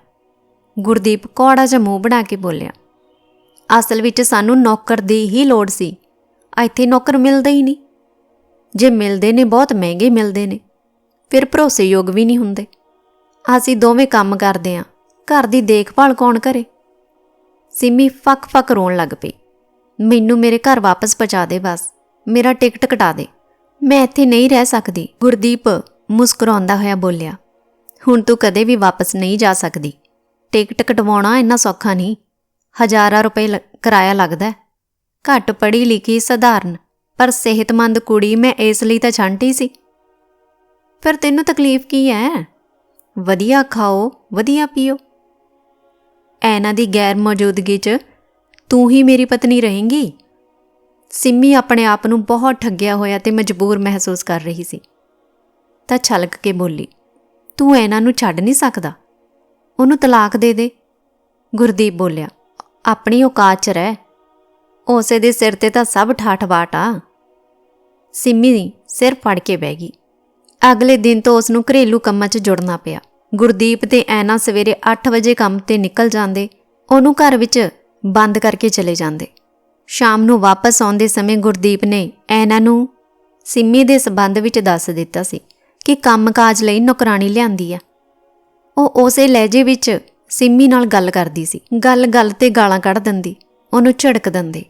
ਗੁਰਦੀਪ ਕੋੜਾ ਜਿਹਾ ਮੂੰਹ ਬਣਾ ਕੇ ਬੋਲਿਆ, ਅਸਲ ਵਿੱਚ ਸਾਨੂੰ ਨੌਕਰ ਦੀ ਹੀ ਲੋੜ ਸੀ। ਇੱਥੇ ਨੌਕਰ ਮਿਲਦੇ ਹੀ ਨਹੀਂ। ਜੇ ਮਿਲਦੇ ਨੇ, ਬਹੁਤ ਮਹਿੰਗੇ ਮਿਲਦੇ ਨੇ। ਫਿਰ ਭਰੋਸੇਯੋਗ ਵੀ ਨਹੀਂ ਹੁੰਦੇ। ਅਸੀਂ ਦੋਵੇਂ ਕੰਮ ਕਰਦੇ ਆਂ ਘਰ ਦੀ ਦੇਖਭਾਲ ਕੌਣ ਕਰੇ? ਸਿਮੀ ਫੱਕ-ਫੱਕ ਰੋਣ ਲੱਗ ਪਈ। ਮੈਨੂੰ ਮੇਰੇ ਘਰ ਵਾਪਸ ਪਹੁੰਚਾ ਦੇ ਬਸ। ਮੇਰਾ ਟਿਕਟ ਕਟਾ ਦੇ। ਮੈਂ ਇੱਥੇ ਨਹੀਂ ਰਹਿ ਸਕਦੀ। ਗੁਰਦੀਪ ਮੁਸਕਰਾਉਂਦਾ ਹੋਇਆ ਬੋਲਿਆ। ਹੁਣ ਤੂੰ ਕਦੇ ਵੀ ਵਾਪਸ ਨਹੀਂ ਜਾ ਸਕਦੀ। ਟਿਕਟ ਕਟਵਾਉਣਾ ਇੰਨਾ ਸੌਖਾ ਨਹੀਂ। ਹਜ਼ਾਰਾਂ ਰੁਪਏ ਲ- ਕਿਰਾਇਆ ਲੱਗਦਾ। ਘੱਟ ਪੜ੍ਹੀ ਲਿਖੀ ਸਧਾਰਨ। ਪਰ ਸਿਹਤਮੰਦ ਕੁੜੀ ਮੈਂ ਇਸ ਲਈ ਤਾਂ ਛਾਂਟੀ ਸੀ। ਫਿਰ ਤੈਨੂੰ ਤਕਲੀਫ ਕੀ ਹੈ ਵਧੀਆ ਖਾਓ, ਵਧੀਆ ਪੀਓ। ਐਨਾ ਦੀ ਗੈਰ ਮੌਜੂਦਗੀ 'ਚ ਤੂੰ ਹੀ ਮੇਰੀ ਪਤਨੀ ਰਹੇਂਗੀ। ਸਿੰਮੀ ਆਪਣੇ ਆਪ ਨੂੰ ਬਹੁਤ ਠੱਗਿਆ ਹੋਇਆ ਤੇ ਮਜਬੂਰ ਮਹਿਸੂਸ ਕਰ ਰਹੀ ਸੀ। ਤਾਂ ਛਲਕ ਕੇ ਬੋਲੀ, ਤੂੰ ਐਨਾ ਨੂੰ ਛੱਡ ਨਹੀਂ ਸਕਦਾ। ਉਹਨੂੰ ਤਲਾਕ ਦੇ ਦੇ। ਗੁਰਦੀਪ ਬੋਲਿਆ, ਆਪਣੀ ਔਕਾਤ 'ਚ ਰਹਿ। ਉਸੇ ਦੇ ਸਿਰ ਤੇ ਤਾਂ ਸਭ ਠਾਠ ਬਾਟ ਆ। ਸਿੰਮੀ ਸਿਰ ਫੜ ਕੇ ਬਹਿ ਗਈ। ਅਗਲੇ ਦਿਨ ਤੋਂ ਉਸ ਨੂੰ ਘਰੇਲੂ ਕੰਮਾਂ 'ਚ ਜੁੜਨਾ ਪਿਆ। ਗੁਰਦੀਪ ਤੇ ਐਨਾ ਸਵੇਰੇ 8 ਵਜੇ ਕੰਮ ਤੇ ਨਿਕਲ ਜਾਂਦੇ, ਉਹਨੂੰ ਘਰ ਵਿੱਚ ਬੰਦ ਕਰਕੇ ਚਲੇ ਜਾਂਦੇ। ਸ਼ਾਮ ਨੂੰ ਵਾਪਸ ਆਉਂਦੇ ਸਮੇਂ ਗੁਰਦੀਪ ਨੇ ਐਨਾ ਨੂੰ ਸਿੰਮੀ ਦੇ ਸਬੰਧ ਵਿੱਚ ਦੱਸ ਦਿੱਤਾ ਸੀ ਕਿ ਕੰਮਕਾਜ ਲਈ ਨੌਕਰਾਨੀ ਲਿਆਂਦੀ ਆ। ਉਹ ਉਸੇ ਲਹਿਜੇ ਵਿੱਚ ਸਿੰਮੀ ਨਾਲ ਗੱਲ ਕਰਦੀ ਸੀ। ਗੱਲ-ਗੱਲ ਤੇ ਗਾਲਾਂ ਕੱਢ ਦਿੰਦੀ, ਉਹਨੂੰ ਝੜਕ ਦਿੰਦੇ।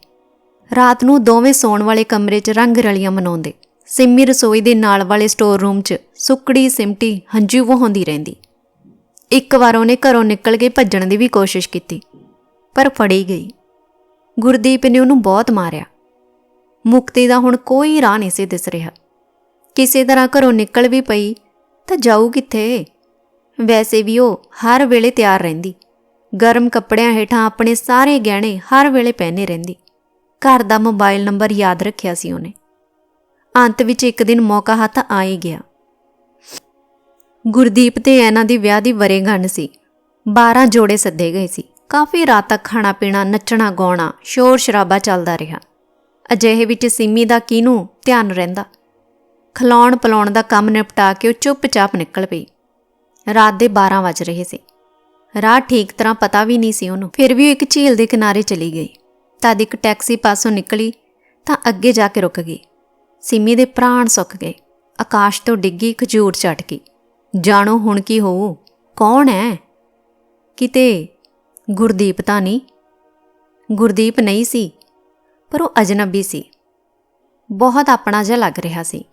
ਰਾਤ ਨੂੰ ਦੋਵੇਂ ਸੌਣ ਵਾਲੇ ਕਮਰੇ 'ਚ ਰੰਗ ਰਲੀਆਂ ਮਨਾਉਂਦੇ। ਸਿੰਮੀ ਰਸੋਈ ਦੇ ਨਾਲ ਵਾਲੇ ਸਟੋਰ ਰੂਮ 'ਚ ਸੁੱਕੜੀ ਸਿਮਟੀ ਹੰਝੂ ਵਹਾਉਂਦੀ ਰਹਿੰਦੀ। ਇੱਕ ਵਾਰ ਉਹਨੇ ਘਰੋਂ ਨਿਕਲ ਕੇ ਭੱਜਣ ਦੀ ਵੀ ਕੋਸ਼ਿਸ਼ ਕੀਤੀ, ਪਰ ਫੜੀ ਗਈ। ਗੁਰਦੀਪ ਨੇ ਉਹਨੂੰ ਬਹੁਤ ਮਾਰਿਆ। ਮੁਕਤੀ ਦਾ ਹੁਣ ਕੋਈ ਰਾਹ ਨਹੀਂ ਸੀ ਦਿਸ ਰਿਹਾ। ਕਿਸੇ ਤਰ੍ਹਾਂ ਘਰੋਂ ਨਿਕਲ ਵੀ ਪਈ ਤਾਂ ਜਾਊ ਕਿੱਥੇ? ਵੈਸੇ ਵੀ ਉਹ ਹਰ ਵੇਲੇ ਤਿਆਰ ਰਹਿੰਦੀ। ਗਰਮ ਕੱਪੜਿਆਂ ਹੇਠਾਂ ਆਪਣੇ ਸਾਰੇ ਗਹਿਣੇ ਹਰ ਵੇਲੇ ਪਹਿਨੇ ਰਹਿੰਦੀ। ਘਰ ਦਾ ਮੋਬਾਈਲ ਨੰਬਰ ਯਾਦ ਰੱਖਿਆ ਸੀ ਉਹਨੇ। ਅੰਤ ਵਿੱਚ ਇੱਕ ਦਿਨ ਮੌਕਾ ਹੱਥ ਆ ਹੀ ਗਿਆ। ਗੁਰਦੀਪ ਤੇ ਐਨਾ ਦੀ ਵਿਆਹ ਦੀ ਵਰੇਗੰਢ ਸੀ। 12 ਜੋੜੇ ਸੱਦੇ ਗਏ ਸੀ। ਕਾਫੀ ਰਾਤ ਤੱਕ ਖਾਣਾ ਪੀਣਾ, ਨੱਚਣਾ, ਗਾਉਣਾ, ਸ਼ੋਰ ਸ਼ਰਾਬਾ ਚੱਲਦਾ ਰਿਹਾ। ਅਜਿਹੇ ਵਿੱਚ ਸਿੰਮੀ ਦਾ ਕਿਹਨੂੰ ਧਿਆਨ ਰਹਿੰਦਾ? ਖਲਾਉਣ ਪਲਾਉਣ ਦਾ ਕੰਮ ਨਿਪਟਾ ਕੇ ਉਹ ਚੁੱਪਚਾਪ ਨਿਕਲ ਪਈ। ਰਾਤ ਦੇ 12 ਵਜ ਰਹੇ ਸੀ। ਰਾਹ ਠੀਕ ਤਰ੍ਹਾਂ ਪਤਾ ਵੀ ਨਹੀਂ ਸੀ ਉਹਨੂੰ। ਫਿਰ ਵੀ ਉਹ ਇੱਕ ਝੀਲ ਦੇ ਕਿਨਾਰੇ ਚਲੀ ਗਈ। ਤਦ ਇੱਕ ਟੈਕਸੀ ਪਾਸੋਂ ਨਿਕਲੀ ਤਾਂ ਅੱਗੇ ਜਾ ਕੇ ਰੁਕ ਗਈ। ਸਿੰਮੀ ਦੇ ਪ੍ਰਾਣ ਸੁੱਕ ਗਏ। ਆਕਾਸ਼ ਤੋਂ ਡਿੱਗੀ ਖਜੂਰ ਝਟਕੀ। ਜਾਣੋ ਹੁਣ ਕੀ ਹੋਊ? ਕੌਣ ਹੈ ਕਿਤੇ ਗੁਰਦੀਪ ਤਾਂ ਨਹੀਂ। ਗੁਰਦੀਪ ਨਹੀਂ ਸੀ, ਪਰ ਉਹ ਅਜਨਬੀ ਸੀ। ਬਹੁਤ ਆਪਣਾ ਜਿਹਾ ਲੱਗ ਰਿਹਾ ਸੀ।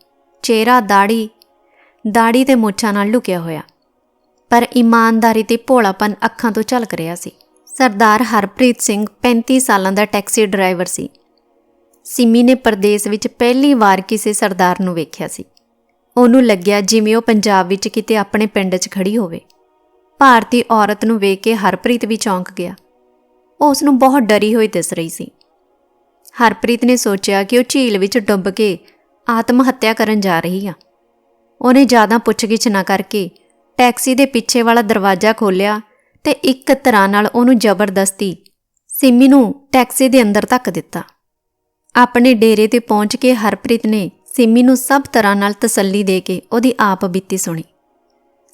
ਚਿਹਰਾ ਦਾੜੀ ਦਾੜੀ ਤੇ ਮੋਛਾਂ ਨਾਲ ਲੁਕਿਆ ਹੋਇਆ। ਪਰ ਇਮਾਨਦਾਰੀ ਤੇ ਭੋਲਾਪਨ ਅੱਖਾਂ ਤੋਂ ਝਲਕ ਰਿਹਾ ਸੀ। ਸਰਦਾਰ ਹਰਪ੍ਰੀਤ ਸਿੰਘ 35 ਸਾਲਾਂ ਦਾ ਟੈਕਸੀ ਡਰਾਈਵਰ ਸੀ। ਸਿਮੀ ਨੇ ਪਰਦੇਸ ਵਿੱਚ ਪਹਿਲੀ ਵਾਰ ਕਿਸੇ ਸਰਦਾਰ ਨੂੰ ਵੇਖਿਆ ਸੀ। ਉਹਨੂੰ ਲੱਗਿਆ ਜਿਵੇਂ ਉਹ ਪੰਜਾਬ ਵਿੱਚ ਕਿਤੇ ਆਪਣੇ ਪਿੰਡ 'ਚ ਖੜੀ ਹੋਵੇ। ਭਾਰਤੀ ਔਰਤ ਨੂੰ ਵੇਖ ਕੇ ਹਰਪ੍ਰੀਤ ਵੀ ਚੌਂਕ ਗਿਆ। ਉਹ ਉਸ ਨੂੰ ਬਹੁਤ ਡਰੀ ਹੋਈ ਦਿਸ ਰਹੀ ਸੀ। ਹਰਪ੍ਰੀਤ ਨੇ ਸੋਚਿਆ ਕਿ ਉਹ ਝੀਲ ਵਿੱਚ ਡੁੱਬ ਕੇ ਆਤਮ ਹੱਤਿਆ ਕਰਨ ਜਾ ਰਹੀ ਆ। ਉਹਨੇ ਜ਼ਿਆਦਾ ਪੁੱਛਗਿੱਛ ਨਾ ਕਰਕੇ ਟੈਕਸੀ ਦੇ ਪਿੱਛੇ ਵਾਲਾ ਦਰਵਾਜ਼ਾ ਖੋਲ੍ਹਿਆ ਤੇ ਇੱਕ ਤਰ੍ਹਾਂ ਨਾਲ ਉਹਨੂੰ ਜ਼ਬਰਦਸਤੀ ਸਿੰਮੀ ਨੂੰ ਟੈਕਸੀ ਦੇ ਅੰਦਰ ਧੱਕ ਦਿੱਤਾ। ਆਪਣੇ ਡੇਰੇ ਤੇ ਪਹੁੰਚ ਕੇ ਹਰਪ੍ਰੀਤ ਨੇ ਸਿੰਮੀ ਨੂੰ ਸਭ ਤਰ੍ਹਾਂ ਨਾਲ ਤਸੱਲੀ ਦੇ ਕੇ ਉਹਦੀ ਆਪ ਬੀਤੀ ਸੁਣੀ।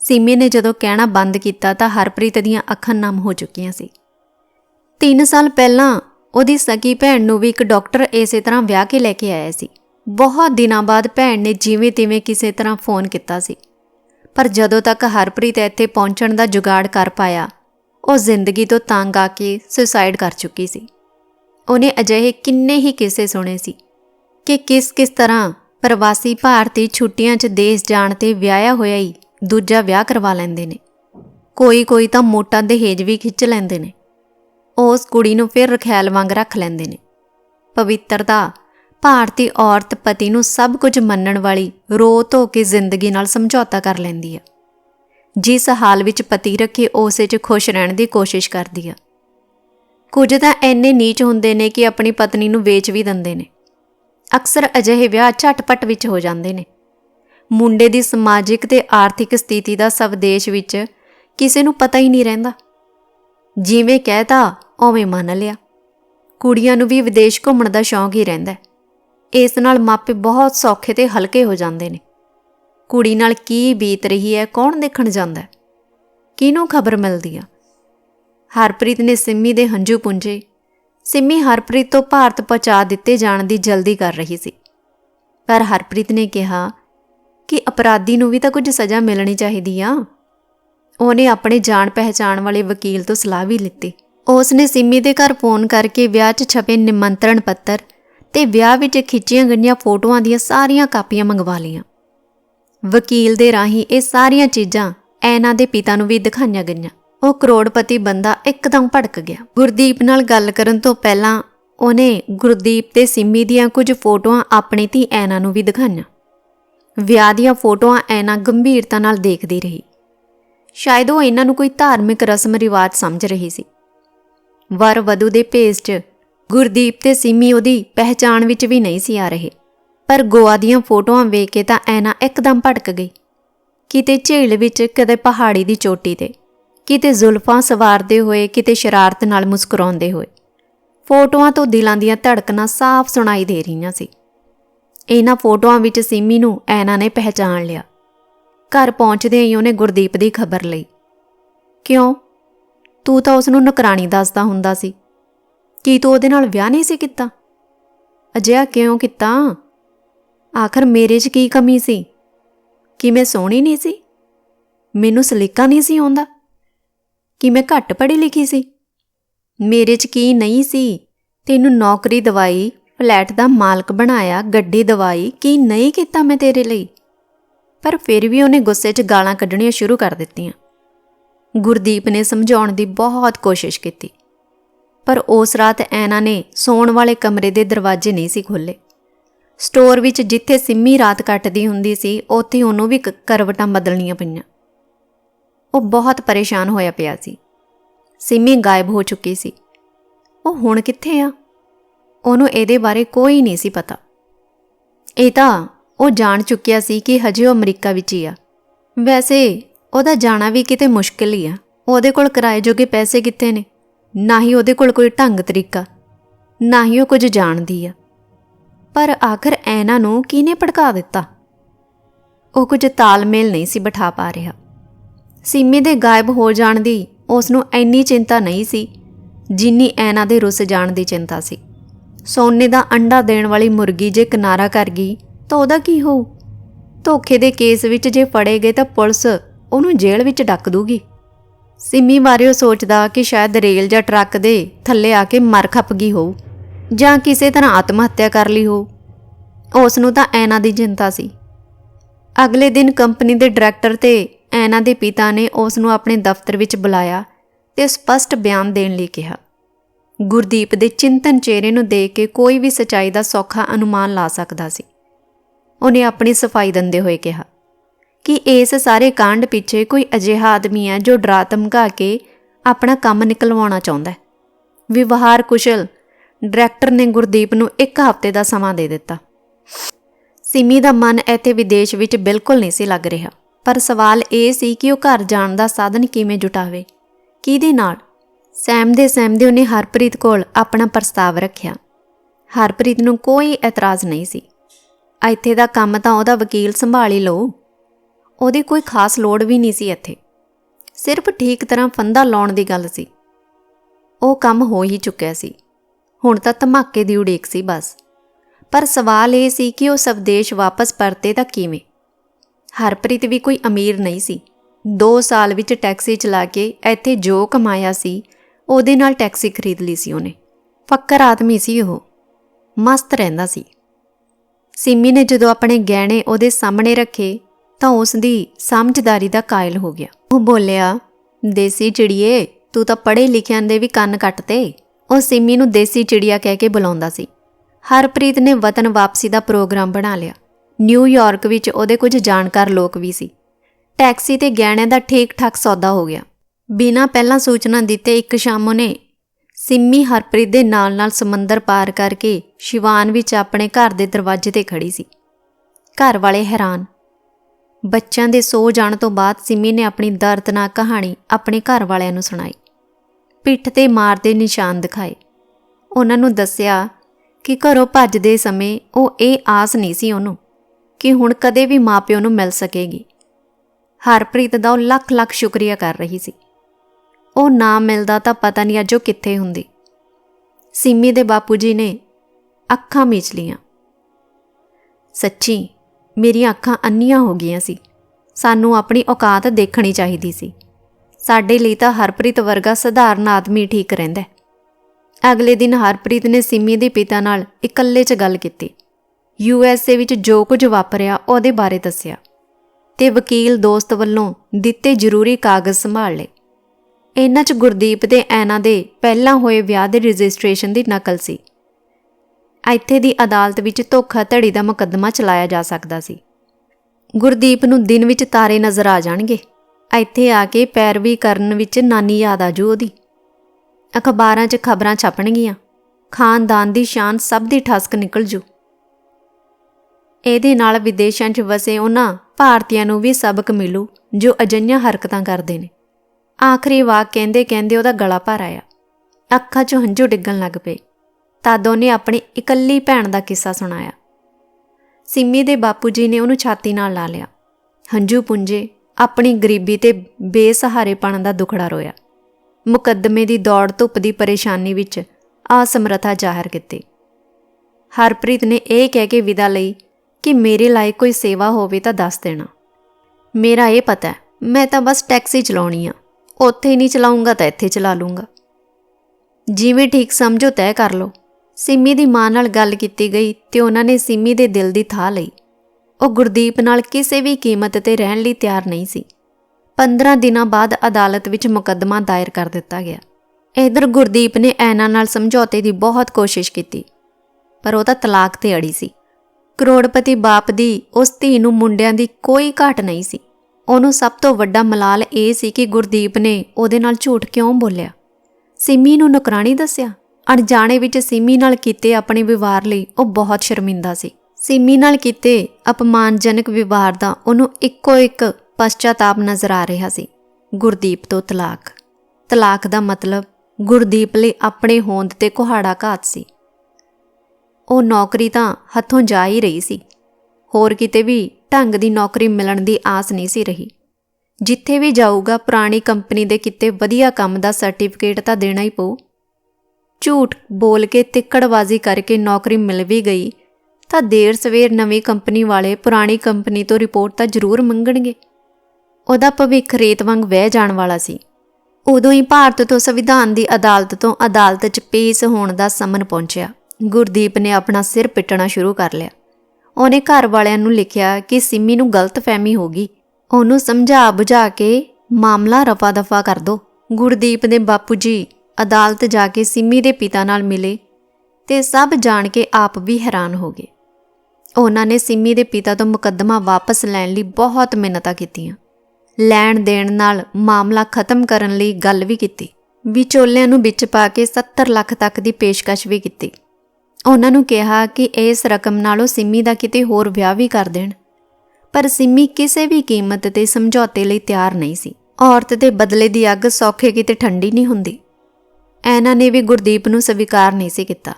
ਸਿੰਮੀ ਨੇ ਜਦੋਂ ਕਹਿਣਾ ਬੰਦ ਕੀਤਾ ਤਾਂ ਹਰਪ੍ਰੀਤ ਦੀਆਂ ਅੱਖਾਂ ਨਮ ਹੋ ਚੁੱਕੀਆਂ ਸੀ। 3 ਸਾਲ ਪਹਿਲਾਂ ਉਹਦੀ ਸਕੀ ਭੈਣ ਨੂੰ ਵੀ ਇੱਕ ਡਾਕਟਰ ਇਸੇ ਤਰ੍ਹਾਂ ਵਿਆਹ ਕੇ ਲੈ ਕੇ ਆਇਆ ਸੀ। ਬਹੁਤ ਦਿਨਾਂ ਬਾਅਦ ਭੈਣ ਨੇ ਜਿਵੇਂ ਤਿਵੇਂ ਕਿਸੇ ਤਰ੍ਹਾਂ ਫੋਨ ਕੀਤਾ ਸੀ। ਪਰ ਜਦੋਂ ਤੱਕ ਹਰਪ੍ਰੀਤ ਇੱਥੇ ਪਹੁੰਚਣ ਦਾ ਜੁਗਾੜ ਕਰ ਪਾਇਆ, ਉਹ ਜ਼ਿੰਦਗੀ ਤੋਂ ਤੰਗ ਆ ਕੇ ਸੁਸਾਈਡ ਕਰ ਚੁੱਕੀ ਸੀ। ਉਹਨੇ ਅਜਿਹੇ ਕਿੰਨੇ ਹੀ ਕਿੱਸੇ ਸੁਣੇ ਸੀ ਕਿ ਕਿਸ-ਕਿਸ ਤਰ੍ਹਾਂ ਪ੍ਰਵਾਸੀ ਭਾਰਤੀ ਛੁੱਟੀਆਂ 'ਚ ਦੇਸ਼ ਜਾਣ ਤੇ ਵਿਆਹਿਆ ਹੋਇਆ ਹੀ ਦੂਜਾ ਵਿਆਹ ਕਰਵਾ ਲੈਂਦੇ ਨੇ। ਕੋਈ-ਕੋਈ ਤਾਂ ਮੋਟਾ ਦਹੇਜ ਵੀ ਖਿੱਚ ਲੈਂਦੇ ਨੇ। ਉਸ ਕੁੜੀ ਨੂੰ ਫਿਰ ਰਖੈਲ ਵਾਂਗ ਰੱਖ ਲੈਂਦੇ ਨੇ। ਪਵਿੱਤਰਤਾ, ਭਾਰਤੀ ਔਰਤ ਪਤੀ ਨੂੰ ਸਭ ਕੁਝ ਮੰਨਣ ਵਾਲੀ ਰੋ ਧੋ ਕੇ ਜ਼ਿੰਦਗੀ ਨਾਲ ਸਮਝੌਤਾ ਕਰ ਲੈਂਦੀ ਆ। ਜਿਸ ਹਾਲ ਵਿੱਚ ਪਤੀ ਰੱਖੇ ਉਸੇ 'ਚ ਖੁਸ਼ ਰਹਿਣ ਦੀ ਕੋਸ਼ਿਸ਼ ਕਰਦੀ ਆ। ਕੁਝ ਤਾਂ ਐਨੇ ਨੀਚ ਹੁੰਦੇ ਨੇ ਕਿ ਆਪਣੀ ਪਤਨੀ ਨੂੰ ਵੇਚ ਵੀ ਦਿੰਦੇ ਨੇ। ਅਕਸਰ ਅਜਿਹੇ ਵਿਆਹ ਝਟਪਟ ਵਿੱਚ ਹੋ ਜਾਂਦੇ ਨੇ। ਮੁੰਡੇ ਦੀ ਸਮਾਜਿਕ ਤੇ ਆਰਥਿਕ ਸਥਿਤੀ ਦਾ ਸਵਦੇਸ਼ ਵਿੱਚ ਕਿਸੇ ਨੂੰ ਪਤਾ ਹੀ ਨਹੀਂ ਰਹਿੰਦਾ। ਜਿਵੇਂ ਕਹਿਤਾ ਉਵੇਂ ਮੰਨ ਲਿਆ। ਕੁੜੀਆਂ ਨੂੰ ਵੀ ਵਿਦੇਸ਼ ਘੁੰਮਣ ਦਾ ਸ਼ੌਂਕ ਹੀ ਰਹਿੰਦਾ ਇਸ ਨਾਲ ਮਾਪੇ ਬਹੁਤ ਸੌਖੇ ਤੇ ਹਲਕੇ ਹੋ ਜਾਂਦੇ ਨੇ। ਕੁੜੀ ਨਾਲ ਕੀ ਬੀਤ ਰਹੀ ਹੈ, ਕੌਣ ਦੇਖਣ ਜਾਂਦਾ ਕਿਹਨੂੰ ਖਬਰ ਮਿਲਦੀ ਆ? ਹਰਪ੍ਰੀਤ ਨੇ ਸਿੰਮੀ ਦੇ ਹੰਝੂ ਪੁੰਝੇ। ਸਿੰਮੀ ਹਰਪ੍ਰੀਤ ਤੋਂ ਭਾਰਤ ਪਹੁੰਚਾ ਦਿੱਤੇ ਜਾਣ ਦੀ ਜਲਦੀ ਕਰ ਰਹੀ ਸੀ। ਪਰ ਹਰਪ੍ਰੀਤ ਨੇ ਕਿਹਾ ਕਿ ਅਪਰਾਧੀ ਨੂੰ ਵੀ ਤਾਂ ਕੁਝ ਸਜ਼ਾ ਮਿਲਣੀ ਚਾਹੀਦੀ ਆ। ਉਹਨੇ ਆਪਣੇ ਜਾਣ ਪਹਿਚਾਣ ਵਾਲੇ ਵਕੀਲ ਤੋਂ ਸਲਾਹ ਵੀ ਲਿੱਤੀ। ਉਸ ਨੇ ਸਿੰਮੀ ਦੇ ਘਰ ਫੋਨ ਕਰਕੇ ਵਿਆਹ 'ਚ ਛਪੇ ਨਿਮੰਤਰਣ ਪੱਤਰ ਤੇ ਵਿਆਹ ਵਿੱਚ ਖਿੱਚੀਆਂ ਗਈਆਂ ਫੋਟੋਆਂ ਦੀਆਂ ਸਾਰੀਆਂ ਕਾਪੀਆਂ ਮੰਗਵਾ ਲਈਆਂ। ਵਕੀਲ ਦੇ ਰਾਹੀਂ ਇਹ ਸਾਰੀਆਂ ਚੀਜ਼ਾਂ ਐਨਾ ਦੇ ਪਿਤਾ ਨੂੰ ਵੀ ਦਿਖਾਈਆਂ ਗਈਆਂ। ਉਹ ਕਰੋੜਪਤੀ ਬੰਦਾ ਇੱਕਦਮ ਭੜਕ ਗਿਆ। ਗੁਰਦੀਪ ਨਾਲ ਗੱਲ ਕਰਨ ਤੋਂ ਪਹਿਲਾਂ ਉਹਨੇ ਗੁਰਦੀਪ ਤੇ ਸਿੰਮੀ ਦੀਆਂ ਕੁਝ ਫੋਟੋਆਂ ਆਪਣੀ ਧੀ ਐਨਾ ਨੂੰ ਵੀ ਦਿਖਾਈਆਂ। ਵਿਆਹ ਦੀਆਂ ਫੋਟੋਆਂ ਐਨਾ ਗੰਭੀਰਤਾ ਨਾਲ ਦੇਖਦੀ ਰਹੀ। ਸ਼ਾਇਦ ਉਹ ਇਹਨਾਂ ਨੂੰ ਕੋਈ ਧਾਰਮਿਕ ਰਸਮ ਰਿਵਾਜ ਸਮਝ ਰਹੀ ਸੀ। ਵਰ ਵਧੂ ਦੇ ਭੇਸ 'ਚ ਗੁਰਦੀਪ ਤੇ ਸਿਮੀ ਉਹਦੀ ਪਹਿਚਾਣ ਵਿੱਚ ਵੀ ਨਹੀਂ ਸੀ ਆ ਰਹੇ। ਪਰ ਗੋਆ ਦੀਆਂ ਫੋਟੋਆਂ ਵੇਖ ਕੇ ਤਾਂ ਐਨਾ ਇੱਕਦਮ ਭਟਕ ਗਈ। ਕਿਤੇ ਝੀਲ ਵਿੱਚ, ਕਦੇ ਪਹਾੜੀ ਦੀ ਚੋਟੀ ਤੇ। ਕਿਤੇ ਜ਼ੁਲਫਾਂ ਸਵਾਰਦੇ ਹੋਏ, ਕਿਤੇ ਸ਼ਰਾਰਤ ਨਾਲ ਮੁਸਕਰਾਉਂਦੇ ਹੋਏ। ਫੋਟੋਆਂ ਤੋਂ ਦਿਲਾਂ ਦੀਆਂ ਧੜਕਣਾਂ ਸਾਫ਼ ਸੁਣਾਈ ਦੇ ਰਹੀਆਂ ਸੀ। ਇਹਨਾਂ ਫੋਟੋਆਂ ਵਿੱਚ ਸਿਮੀ ਨੂੰ ਐਨਾ ਨੇ ਪਹਿਚਾਣ ਲਿਆ। ਘਰ ਪਹੁੰਚਦੇ ਹੀ ਉਹਨੇ ਗੁਰਦੀਪ ਦੀ ਖਬਰ ਲਈ। ਕਿਉਂ? ਤੂੰ ਤਾਂ ਉਸ ਨੂੰ ਨਕਰਾਣੀ ਦੱਸਦਾ ਹੁੰਦਾ ਸੀ। ਕੀ ਤੂੰ ਉਹਦੇ ਨਾਲ ਵਿਆਹ ਨਹੀਂ ਸੀ ਕੀਤਾ? ਅਜਿਹਾ ਕਿਉਂ ਕੀਤਾ? ਆਖਰ ਮੇਰੇ 'ਚ ਕੀ ਕਮੀ ਸੀ? ਕਿ ਮੈਂ ਸੋਹਣੀ ਨਹੀਂ ਸੀ? ਮੈਨੂੰ ਸਲੀਕਾ ਨਹੀਂ ਸੀ ਆਉਂਦਾ? ਕਿ ਮੈਂ ਘੱਟ ਪੜ੍ਹੀ ਲਿਖੀ ਸੀ? ਮੇਰੇ 'ਚ ਕੀ ਨਹੀਂ ਸੀ? ਤੈਨੂੰ ਨੌਕਰੀ ਦਵਾਈ, ਫਲੈਟ ਦਾ ਮਾਲਕ ਬਣਾਇਆ, ਗੱਡੀ ਦਵਾਈ, ਕੀ ਨਹੀਂ ਕੀਤਾ ਮੈਂ ਤੇਰੇ ਲਈ? ਪਰ ਫਿਰ ਵੀ ਉਹਨੇ ਗੁੱਸੇ 'ਚ ਗਾਲਾਂ ਕੱਢਣੀਆਂ ਸ਼ੁਰੂ ਕਰ ਦਿੱਤੀਆਂ। ਗੁਰਦੀਪ ਨੇ ਸਮਝਾਉਣ ਦੀ ਬਹੁਤ ਕੋਸ਼ਿਸ਼ ਕੀਤੀ। ਪਰ ਉਸ ਰਾਤ ਐਨਾ ਨੇ ਸੌਣ ਵਾਲੇ ਕਮਰੇ ਦੇ ਦਰਵਾਜ਼ੇ ਨਹੀਂ ਸੀ ਖੋਲੇ ਸਟੋਰ ਵਿੱਚ ਜਿੱਥੇ ਸਿੰਮੀ ਰਾਤ ਕੱਟਦੀ ਹੁੰਦੀ ਸੀ, ਉੱਥੇ ਉਹਨੂੰ ਵੀ ਕ- ਕਰਵਟਾਂ ਬਦਲਣੀਆਂ ਪਈਆਂ। ਉਹ ਬਹੁਤ ਪਰੇਸ਼ਾਨ ਹੋਇਆ ਪਿਆ ਸੀ। ਸਿੰਮੀ ਗਾਇਬ ਹੋ ਚੁੱਕੀ ਸੀ। ਉਹ ਹੁਣ ਕਿੱਥੇ ਆ? ਉਹਨੂੰ ਇਹਦੇ ਬਾਰੇ ਕੋਈ ਨਹੀਂ ਸੀ ਪਤਾ। ਇਹ ਤਾਂ ਉਹ ਜਾਣ ਚੁੱਕਿਆ ਸੀ ਕਿ ਹਜੇ ਉਹ ਅਮਰੀਕਾ ਵਿੱਚ ਹੀ ਆ। ਵੈਸੇ ਉਹਦਾ ਜਾਣਾ ਵੀ ਕਿਤੇ ਮੁਸ਼ਕਿਲ ਹੀ ਆ। ਉਹਦੇ ਕੋਲ ਕਿਰਾਏ ਜੋਗੇ ਪੈਸੇ ਕਿੱਥੇ ਨੇ? ਨਾ ਹੀ ਉਹਦੇ ਕੋਲ ਕੋਈ ਢੰਗ ਤਰੀਕਾ। ਨਾ ਹੀ ਉਹ ਕੁਝ ਜਾਣਦੀ ਆ। ਪਰ ਆਖਰ ਐਨਾ ਨੂੰ ਕਿਹਨੇ ਭੜਕਾ ਦਿੱਤਾ? ਉਹ ਕੁਝ ਤਾਲਮੇਲ ਨਹੀਂ ਸੀ ਬਿਠਾ ਪਾ ਰਿਹਾ। ਸਿੰਮੀ ਦੇ ਗਾਇਬ ਹੋ ਜਾਣ ਦੀ ਉਸ ਨੂੰ ਇੰਨੀ ਚਿੰਤਾ ਨਹੀਂ ਸੀ, ਜਿੰਨੀ ਐਨਾ ਦੇ ਰੁੱਸ ਜਾਣ ਦੀ ਚਿੰਤਾ ਸੀ। ਸੋਨੇ ਦਾ ਅੰਡਾ ਦੇਣ ਵਾਲੀ ਮੁਰਗੀ ਜੇ ਕਿਨਾਰਾ ਕਰ ਗਈ, ਤਾਂ ਉਹਦਾ ਕੀ ਹੋਊ? ਧੋਖੇ ਦੇ ਕੇਸ ਵਿੱਚ ਜੇ ਫੜੇ ਗਏ ਤਾਂ ਪੁਲਿਸ ਉਹਨੂੰ ਜੇਲ੍ਹ ਵਿੱਚ ਡੱਕ ਦੂਗੀ। ਸਿੰਮੀ ਬਾਰੇ ਉਹ ਸੋਚਦਾ ਕਿ ਸ਼ਾਇਦ ਰੇਲ ਜਾਂ ਟਰੱਕ ਦੇ ਥੱਲੇ ਆ ਕੇ ਮਰ ਖੱਪ ਗਈ ਹੋਊ, ਜਾਂ ਕਿਸੇ ਤਰ੍ਹਾਂ ਆਤਮ ਹੱਤਿਆ ਕਰ ਲਈ ਹੋਊ। ਉਸ ਨੂੰ ਤਾਂ ਐਨਾ ਦੀ ਚਿੰਤਾ ਸੀ। ਅਗਲੇ ਦਿਨ ਕੰਪਨੀ ਦੇ ਡਾਇਰੈਕਟਰ ਤੇ ਐਨਾ ਦੇ ਪਿਤਾ ਨੇ ਉਸ ਨੂੰ ਆਪਣੇ ਦਫ਼ਤਰ ਵਿੱਚ ਬੁਲਾਇਆ ਤੇ ਸਪਸ਼ਟ ਬਿਆਨ ਦੇਣ ਲਈ ਕਿਹਾ। ਗੁਰਦੀਪ ਦੇ ਚਿੰਤਨ ਚਿਹਰੇ ਨੂੰ ਦੇਖ ਕੇ ਕੋਈ ਵੀ ਸਚਾਈ ਦਾ ਸੌਖਾ ਅਨੁਮਾਨ ਲਾ ਸਕਦਾ ਸੀ। ਉਹਨੇ ਆਪਣੀ ਸਫ਼ਾਈ ਦਿੰਦੇ ਹੋਏ ਕਿਹਾ ਕਿ ਇਸ ਸਾਰੇ ਕਾਂਡ ਪਿੱਛੇ ਕੋਈ ਅਜਿਹਾ ਆਦਮੀ ਹੈ ਜੋ ਡਰਾ ਧਮਕਾ ਕੇ ਆਪਣਾ ਕੰਮ ਨਿਕਲਵਾਉਣਾ ਚਾਹੁੰਦਾ ਹੈ। ਵਿਵਹਾਰ ਕੁਸ਼ਲ ਡਾਇਰੈਕਟਰ ਨੇ ਗੁਰਦੀਪ ਨੂੰ ਇੱਕ ਹਫ਼ਤੇ ਦਾ ਸਮਾਂ ਦੇ ਦਿੱਤਾ। ਸਿਮੀ ਦਾ ਮਨ ਇੱਥੇ ਵਿਦੇਸ਼ ਵਿੱਚ ਬਿਲਕੁਲ ਨਹੀਂ ਸੀ ਲੱਗ ਰਿਹਾ। ਪਰ ਸਵਾਲ ਇਹ ਸੀ ਕਿ ਉਹ ਘਰ ਜਾਣ ਦਾ ਸਾਧਨ ਕਿਵੇਂ ਜੁਟਾਵੇ? ਕਿਹਦੇ ਨਾਲ? ਸਹਿਮਦੇ ਸਹਿਮਦੇ ਉਹਨੇ ਹਰਪ੍ਰੀਤ ਕੋਲ ਆਪਣਾ ਪ੍ਰਸਤਾਵ ਰੱਖਿਆ। ਹਰਪ੍ਰੀਤ ਨੂੰ ਕੋਈ ਇਤਰਾਜ਼ ਨਹੀਂ ਸੀ। ਇੱਥੇ ਦਾ ਕੰਮ ਤਾਂ ਉਹਦਾ ਵਕੀਲ ਸੰਭਾਲ ਹੀ ਲਓ। ਉਹਦੀ ਕੋਈ ਖਾਸ ਲੋੜ ਵੀ ਨਹੀਂ ਸੀ ਇੱਥੇ। ਸਿਰਫ ਠੀਕ ਤਰ੍ਹਾਂ ਫੰਦਾ ਲਾਉਣ ਦੀ ਗੱਲ ਸੀ। ਉਹ ਕੰਮ ਹੋ ਹੀ ਚੁੱਕਿਆ ਸੀ। ਹੁਣ ਤਾਂ ਧਮਾਕੇ ਦੀ ਉਡੀਕ ਸੀ ਬਸ। ਪਰ ਸਵਾਲ ਇਹ ਸੀ ਕਿ ਉਹ ਸਵਦੇਸ਼ ਵਾਪਸ ਪਰਤੇ ਤਾਂ ਕਿਵੇਂ? ਹਰਪ੍ਰੀਤ ਵੀ ਕੋਈ ਅਮੀਰ ਨਹੀਂ ਸੀ। 2 ਸਾਲ ਵਿੱਚ ਟੈਕਸੀ ਚਲਾ ਕੇ ਇੱਥੇ ਜੋ ਕਮਾਇਆ ਸੀ, ਉਹਦੇ ਨਾਲ ਟੈਕਸੀ ਖਰੀਦ ਲਈ ਸੀ ਉਹਨੇ। ਫੱਕਰ ਆਦਮੀ ਸੀ ਉਹ। ਮਸਤ ਰਹਿੰਦਾ ਸੀ। ਸਿੰਮੀ ਨੇ ਜਦੋਂ ਆਪਣੇ ਗਹਿਣੇ ਉਹਦੇ ਸਾਹਮਣੇ ਰੱਖੇ, ਤਾਂ ਉਸ ਦੀ ਸਮਝਦਾਰੀ ਦਾ ਕਾਇਲ ਹੋ ਗਿਆ। ਉਹ ਬੋਲਿਆ, ਦੇਸੀ ਚਿੜੀਏ, ਤੂੰ ਤਾਂ ਪੜ੍ਹੇ ਲਿਖਿਆਂ ਦੇ ਵੀ ਕੰਨ ਕੱਟਤੇ ਉਹ ਸਿੰਮੀ ਨੂੰ ਦੇਸੀ ਚਿੜੀਆ ਕਹਿ ਕੇ ਬੁਲਾਉਂਦਾ ਸੀ। ਹਰਪ੍ਰੀਤ ਨੇ ਵਤਨ ਵਾਪਸੀ ਦਾ ਪ੍ਰੋਗਰਾਮ ਬਣਾ ਲਿਆ। ਨਿਊਯਾਰਕ ਵਿੱਚ ਉਹਦੇ ਕੁਝ ਜਾਣਕਾਰ ਲੋਕ ਵੀ ਸੀ। ਟੈਕਸੀ ਤੇ ਗਹਿਣਿਆਂ ਦਾ ਠੀਕ-ਠਾਕ ਸੌਦਾ ਹੋ ਗਿਆ। ਬਿਨਾਂ ਪਹਿਲਾਂ ਸੂਚਨਾ ਦਿੱਤੇ ਇੱਕ ਸ਼ਾਮ ਉਹਨੇ ਸਿੰਮੀ ਹਰਪ੍ਰੀਤ ਦੇ ਨਾਲ-ਨਾਲ ਸਮੁੰਦਰ ਪਾਰ ਕਰਕੇ ਸ਼ਿਵਾਨ ਵਿੱਚ ਆਪਣੇ ਘਰ ਦੇ ਦਰਵਾਜ਼ੇ ਤੇ ਖੜੀ ਸੀ। ਘਰ ਵਾਲੇ ਹੈਰਾਨ। ਬੱਚਿਆਂ ਦੇ ਸੋ ਜਾਣ ਤੋਂ ਬਾਅਦ ਸਿੰਮੀ ਨੇ ਆਪਣੀ ਦਰਦਨਾਕ ਕਹਾਣੀ ਆਪਣੇ ਘਰ ਵਾਲਿਆਂ ਨੂੰ ਸੁਣਾਈ। ਪਿੱਠ ਤੇ ਮਾਰਦੇ ਨਿਸ਼ਾਨ ਦਿਖਾਏ। ਉਹਨਾਂ ਨੂੰ ਦੱਸਿਆ ਕਿ ਘਰੋਂ ਭੱਜਦੇ ਸਮੇਂ ਉਹ ਇਹ ਆਸ ਨਹੀਂ ਸੀ ਉਹਨੂੰ। ਕਿ ਹੁਣ ਕਦੇ ਵੀ ਮਾਪਿਓ ਨੂੰ ਮਿਲ ਸਕੇਗੀ। ਹਰਪ੍ਰੀਤ ਦਾ ਉਹ ਲੱਖ ਲੱਖ ਸ਼ੁਕਰੀਆ ਕਰ ਰਹੀ ਸੀ। ਉਹ ਨਾ ਮਿਲਦਾ ਤਾਂ ਪਤਾ ਨਹੀਂ ਅੱਜ ਉਹ ਕਿੱਥੇ ਹੁੰਦੀ। ਸਿੰਮੀ ਦੇ ਬਾਪੂ ਜੀ ਨੇ ਅੱਖਾਂ ਮੀਚ ਲੀਆਂ। ਸੱਚੀ, ਮੇਰੀਆਂ ਅੱਖਾਂ ਅੰਨੀਆਂ ਹੋ ਗਈਆਂ ਸੀ। ਸਾਨੂੰ ਆਪਣੀ ਔਕਾਤ ਦੇਖਣੀ ਚਾਹੀਦੀ ਸੀ। ਸਾਡੇ ਲਈ ਤਾਂ ਹਰਪ੍ਰੀਤ ਵਰਗਾ ਸਧਾਰਨ ਆਦਮੀ ਠੀਕ ਰਹਿੰਦਾ ਅਗਲੇ ਦਿਨ ਹਰਪ੍ਰੀਤ ਨੇ ਸਿੰਮੀ ਦੇ ਪਿਤਾ ਨਾਲ ਇਕੱਲੇ 'ਚ ਗੱਲ ਕੀਤੀ। ਯੂ ਐਸ ਏ ਵਿੱਚ ਜੋ ਕੁਝ ਵਾਪਰਿਆ, ਉਹਦੇ ਬਾਰੇ ਦੱਸਿਆ ਤੇ ਵਕੀਲ ਦੋਸਤ ਵੱਲੋਂ ਦਿੱਤੇ ਜ਼ਰੂਰੀ ਕਾਗਜ਼ ਸੰਭਾਲ। ਲਏ ਇਹਨਾਂ 'ਚ ਗੁਰਦੀਪ ਤੇ ਐਨਾ ਦੇ ਪਹਿਲਾਂ ਹੋਏ ਵਿਆਹ ਦੇ ਰਜਿਸਟ੍ਰੇਸ਼ਨ ਦੀ ਨਕਲ ਸੀ। ਇੱਥੇ ਦੀ ਅਦਾਲਤ ਵਿੱਚ ਧੋਖਾ ਧੜੀ ਦਾ ਮੁਕੱਦਮਾ ਚਲਾਇਆ ਜਾ ਸਕਦਾ ਸੀ। ਗੁਰਦੀਪ ਨੂੰ ਦਿਨ ਵਿੱਚ ਤਾਰੇ ਨਜ਼ਰ ਆ ਜਾਣਗੇ। ਇੱਥੇ ਆ ਕੇ ਪੈਰਵੀ ਕਰਨ ਵਿੱਚ ਨਾਨੀ ਯਾਦ ਆ ਜੂ ਉਹਦੀ। ਅਖਬਾਰਾਂ 'ਚ ਖਬਰਾਂ ਛਪਣਗੀਆਂ। ਖਾਨਦਾਨ ਦੀ ਸ਼ਾਨ ਸਭ ਦੀ ਠਸਕ ਨਿਕਲ ਜੂ। ਇਹਦੇ ਨਾਲ ਵਿਦੇਸ਼ਾਂ 'ਚ ਵਸੇ ਉਹਨਾਂ ਭਾਰਤੀਆਂ ਨੂੰ ਵੀ ਸਬਕ ਮਿਲੂ, ਜੋ ਅਜਿਹੀਆਂ ਹਰਕਤਾਂ ਕਰਦੇ ਨੇ। ਆਖਰੀ ਵਾਕ ਕਹਿੰਦੇ ਕਹਿੰਦੇ ਉਹਦਾ ਗਲਾ ਭਰ ਆਇਆ। ਅੱਖਾਂ 'ਚੋਂ ਹੰਝੂ ਡਿੱਗਣ ਲੱਗ ਪਏ। ਤਦ ਉਹਨੇ ਆਪਣੀ ਇਕੱਲੀ ਭੈਣ ਦਾ ਕਿੱਸਾ ਸੁਣਾਇਆ। ਸਿੰਮੀ ਦੇ ਬਾਪੂ ਜੀ ਨੇ ਉਹਨੂੰ ਛਾਤੀ ਨਾਲ ਲਾ ਲਿਆ। ਹੰਝੂ ਪੁੰਜੇ, ਆਪਣੀ ਗਰੀਬੀ ਤੇ ਬੇਸਹਾਰੇਪਣ ਦਾ ਦੁਖੜਾ ਰੋਇਆ। ਮੁਕੱਦਮੇ ਦੀ ਦੌੜ ਧੁੱਪ ਦੀ ਪਰੇਸ਼ਾਨੀ ਵਿੱਚ ਅਸਮਰਥਾ ਜ਼ਾਹਰ ਕੀਤੀ। ਹਰਪ੍ਰੀਤ ਨੇ ਇਹ ਕਹਿ ਕੇ ਵਿਦਾ ਲਈ ਕਿ ਮੇਰੇ ਲਾਇਕ ਕੋਈ ਸੇਵਾ ਹੋਵੇ ਤਾਂ ਦੱਸ ਦੇਣਾ। ਮੇਰਾ ਇਹ ਪਤਾ ਹੈ, ਮੈਂ ਤਾਂ ਬਸ ਟੈਕਸੀ ਚਲਾਉਣੀ ਆ। ਉੱਥੇ ਨਹੀਂ ਚਲਾਉਂਗਾ ਤਾਂ ਇੱਥੇ ਚਲਾ ਲੂੰਗਾ। ਜਿਵੇਂ ਠੀਕ ਸਮਝੋ, ਤੈਅ ਕਰ ਲਓ। ਸਿੰਮੀ ਦੀ ਮਾਂ ਨਾਲ ਗੱਲ ਕੀਤੀ ਗਈ ਤੇ ਉਹਨਾਂ ਨੇ ਸਿੰਮੀ ਦੇ ਦਿਲ ਦੀ ਥਾਂ ਲਈ। ਉਹ ਗੁਰਦੀਪ ਨਾਲ ਕਿਸੇ ਵੀ ਕੀਮਤ ਤੇ ਰਹਿਣ ਲਈ ਤਿਆਰ ਨਹੀਂ ਸੀ। 15 ਦਿਨਾਂ ਬਾਅਦ ਅਦਾਲਤ ਵਿੱਚ ਮੁਕੱਦਮਾ ਦਾਇਰ ਕਰ ਦਿੱਤਾ ਗਿਆ। ਇਧਰ ਗੁਰਦੀਪ ਨੇ ਐਨਾ ਨਾਲ ਸਮਝੌਤੇ ਦੀ ਬਹੁਤ ਕੋਸ਼ਿਸ਼ ਕੀਤੀ, ਪਰ ਉਹ ਤਾਂ ਤਲਾਕ ਤੇ ਅੜੀ ਸੀ। ਕਰੋੜਪਤੀ ਬਾਪ ਦੀ ਉਸ ਧੀ ਨੂੰ ਮੁੰਡਿਆਂ ਦੀ ਕੋਈ ਘਾਟ ਨਹੀਂ ਸੀ। ਉਹਨੂੰ ਸਭ ਤੋਂ ਵੱਡਾ ਮਲਾਲ ਇਹ ਸੀ ਕਿ ਗੁਰਦੀਪ ਨੇ ਉਹਦੇ ਨਾਲ ਝੂਠ ਕਿਉਂ ਬੋਲਿਆ? ਸਿਮੀ ਨੂੰ ਨੁਕਰਾਣੀ ਦੱਸਿਆ। ਅਣਜਾਣੇ ਵਿੱਚ ਸਿਮੀ ਨਾਲ ਕੀਤੇ ਆਪਣੇ ਵਿਵਹਾਰ ਲਈ ਉਹ ਬਹੁਤ ਸ਼ਰਮਿੰਦਾ ਸੀ। ਸਿਮੀ ਨਾਲ ਕੀਤੇ ਅਪਮਾਨਜਨਕ ਵਿਵਹਾਰ ਦਾ ਉਹਨੂੰ ਇੱਕੋ ਇੱਕ ਪਛਤਾਪ ਨਜ਼ਰ ਆ ਰਿਹਾ ਸੀ। ਗੁਰਦੀਪ ਤੋਂ ਤਲਾਕ। ਤਲਾਕ ਦਾ ਮਤਲਬ ਗੁਰਦੀਪ ਲਈ ਆਪਣੇ ਹੋਂਦ ਤੇ ਕੁਹਾੜਾ ਘਾਤ ਸੀ। ਉਹ ਨੌਕਰੀ ਤਾਂ ਹੱਥੋਂ ਜਾ ਹੀ ਰਹੀ ਸੀ। ਹੋਰ ਕਿਤੇ ਵੀ ਢੰਗ ਦੀ ਨੌਕਰੀ ਮਿਲਣ ਦੀ ਆਸ ਨਹੀਂ ਸੀ ਰਹੀ। ਜਿੱਥੇ ਵੀ ਜਾਊਗਾ, ਪੁਰਾਣੀ ਕੰਪਨੀ ਦੇ ਕਿਤੇ ਵਧੀਆ ਕੰਮ ਦਾ ਸਰਟੀਫਿਕੇਟ ਤਾਂ ਦੇਣਾ ਹੀ ਪਊ। ਝੂਠ ਬੋਲ ਕੇ ਤਿੱਕੜਬਾਜ਼ੀ ਕਰਕੇ ਨੌਕਰੀ ਮਿਲ ਵੀ ਗਈ, ਤਾਂ ਦੇਰ ਸਵੇਰ ਨਵੀਂ ਕੰਪਨੀ ਵਾਲੇ ਪੁਰਾਣੀ ਕੰਪਨੀ ਤੋਂ ਰਿਪੋਰਟ ਤਾਂ ਜ਼ਰੂਰ ਮੰਗਣਗੇ। ਉਹਦਾ ਭਵਿੱਖ ਰੇਤ ਵਾਂਗ ਵਹਿ ਜਾਣ ਵਾਲਾ ਸੀ। ਉਦੋਂ ਹੀ ਭਾਰਤ ਤੋਂ ਸੰਵਿਧਾਨ ਦੀ ਅਦਾਲਤ ਤੋਂ ਅਦਾਲਤ 'ਚ ਪੇਸ਼ ਹੋਣ ਦਾ ਸਮਨ ਪਹੁੰਚਿਆ। ਗੁਰਦੀਪ ਨੇ ਆਪਣਾ ਸਿਰ ਪਿੱਟਣਾ ਸ਼ੁਰੂ ਕਰ ਲਿਆ। ਉਹਨੇ ਘਰ ਵਾਲਿਆਂ ਨੂੰ ਲਿਖਿਆ ਕਿ ਸਿੰਮੀ ਨੂੰ ਗਲਤਫਹਿਮੀ ਹੋ ਗਈ। ਉਹਨੂੰ ਸਮਝਾ ਬੁਝਾ ਕੇ ਮਾਮਲਾ ਰਫਾ ਦਫਾ ਕਰ ਦੋ। ਗੁਰਦੀਪ ਦੇ ਬਾਪੂ ਜੀ ਅਦਾਲਤ ਜਾ ਕੇ ਸਿੰਮੀ ਦੇ ਪਿਤਾ ਨਾਲ ਮਿਲੇ ਤੇ ਸਭ ਜਾਣ ਕੇ ਆਪ ਵੀ ਹੈਰਾਨ ਹੋ ਗਏ। ਉਹਨਾਂ ਨੇ ਸਿੰਮੀ ਦੇ ਪਿਤਾ ਤੋਂ ਮੁਕੱਦਮਾ ਵਾਪਸ ਲੈਣ ਲਈ ਬਹੁਤ ਮਿਹਨਤਾਂ ਕੀਤੀਆਂ। ਲੈਣ ਦੇਣ ਨਾਲ ਮਾਮਲਾ ਖਤਮ ਕਰਨ ਲਈ ਗੱਲ ਵੀ ਕੀਤੀ। ਵਿਚੋਲਿਆਂ ਨੂੰ ਵਿੱਚ ਪਾ ਕੇ 70 ਲੱਖ ਤੱਕ ਦੀ ਪੇਸ਼ਕਸ਼ ਵੀ ਕੀਤੀ। ਉਹਨਾਂ ਨੂੰ ਕਿਹਾ ਕਿ ਇਸ ਰਕਮ ਨਾਲੋਂ ਸਿੰਮੀ ਦਾ ਕਿਤੇ ਹੋਰ ਵਿਆਹ ਵੀ ਕਰ ਦੇਣ। ਪਰ ਸਿੰਮੀ ਕਿਸੇ ਵੀ ਕੀਮਤ ਤੇ ਸਮਝੌਤੇ ਲਈ ਤਿਆਰ ਨਹੀਂ ਸੀ। ਔਰਤ ਦੇ ਬਦਲੇ ਦੀ ਅੱਗ ਸੌਖੇ ਕਿਤੇ ਠੰਡੀ ਨਹੀਂ ਹੁੰਦੀ। ਐਨਾ ਨੇ ਵੀ ਗੁਰਦੀਪ ਨੂੰ ਸਵੀਕਾਰ ਨਹੀਂ ਸੀ ਕੀਤਾ।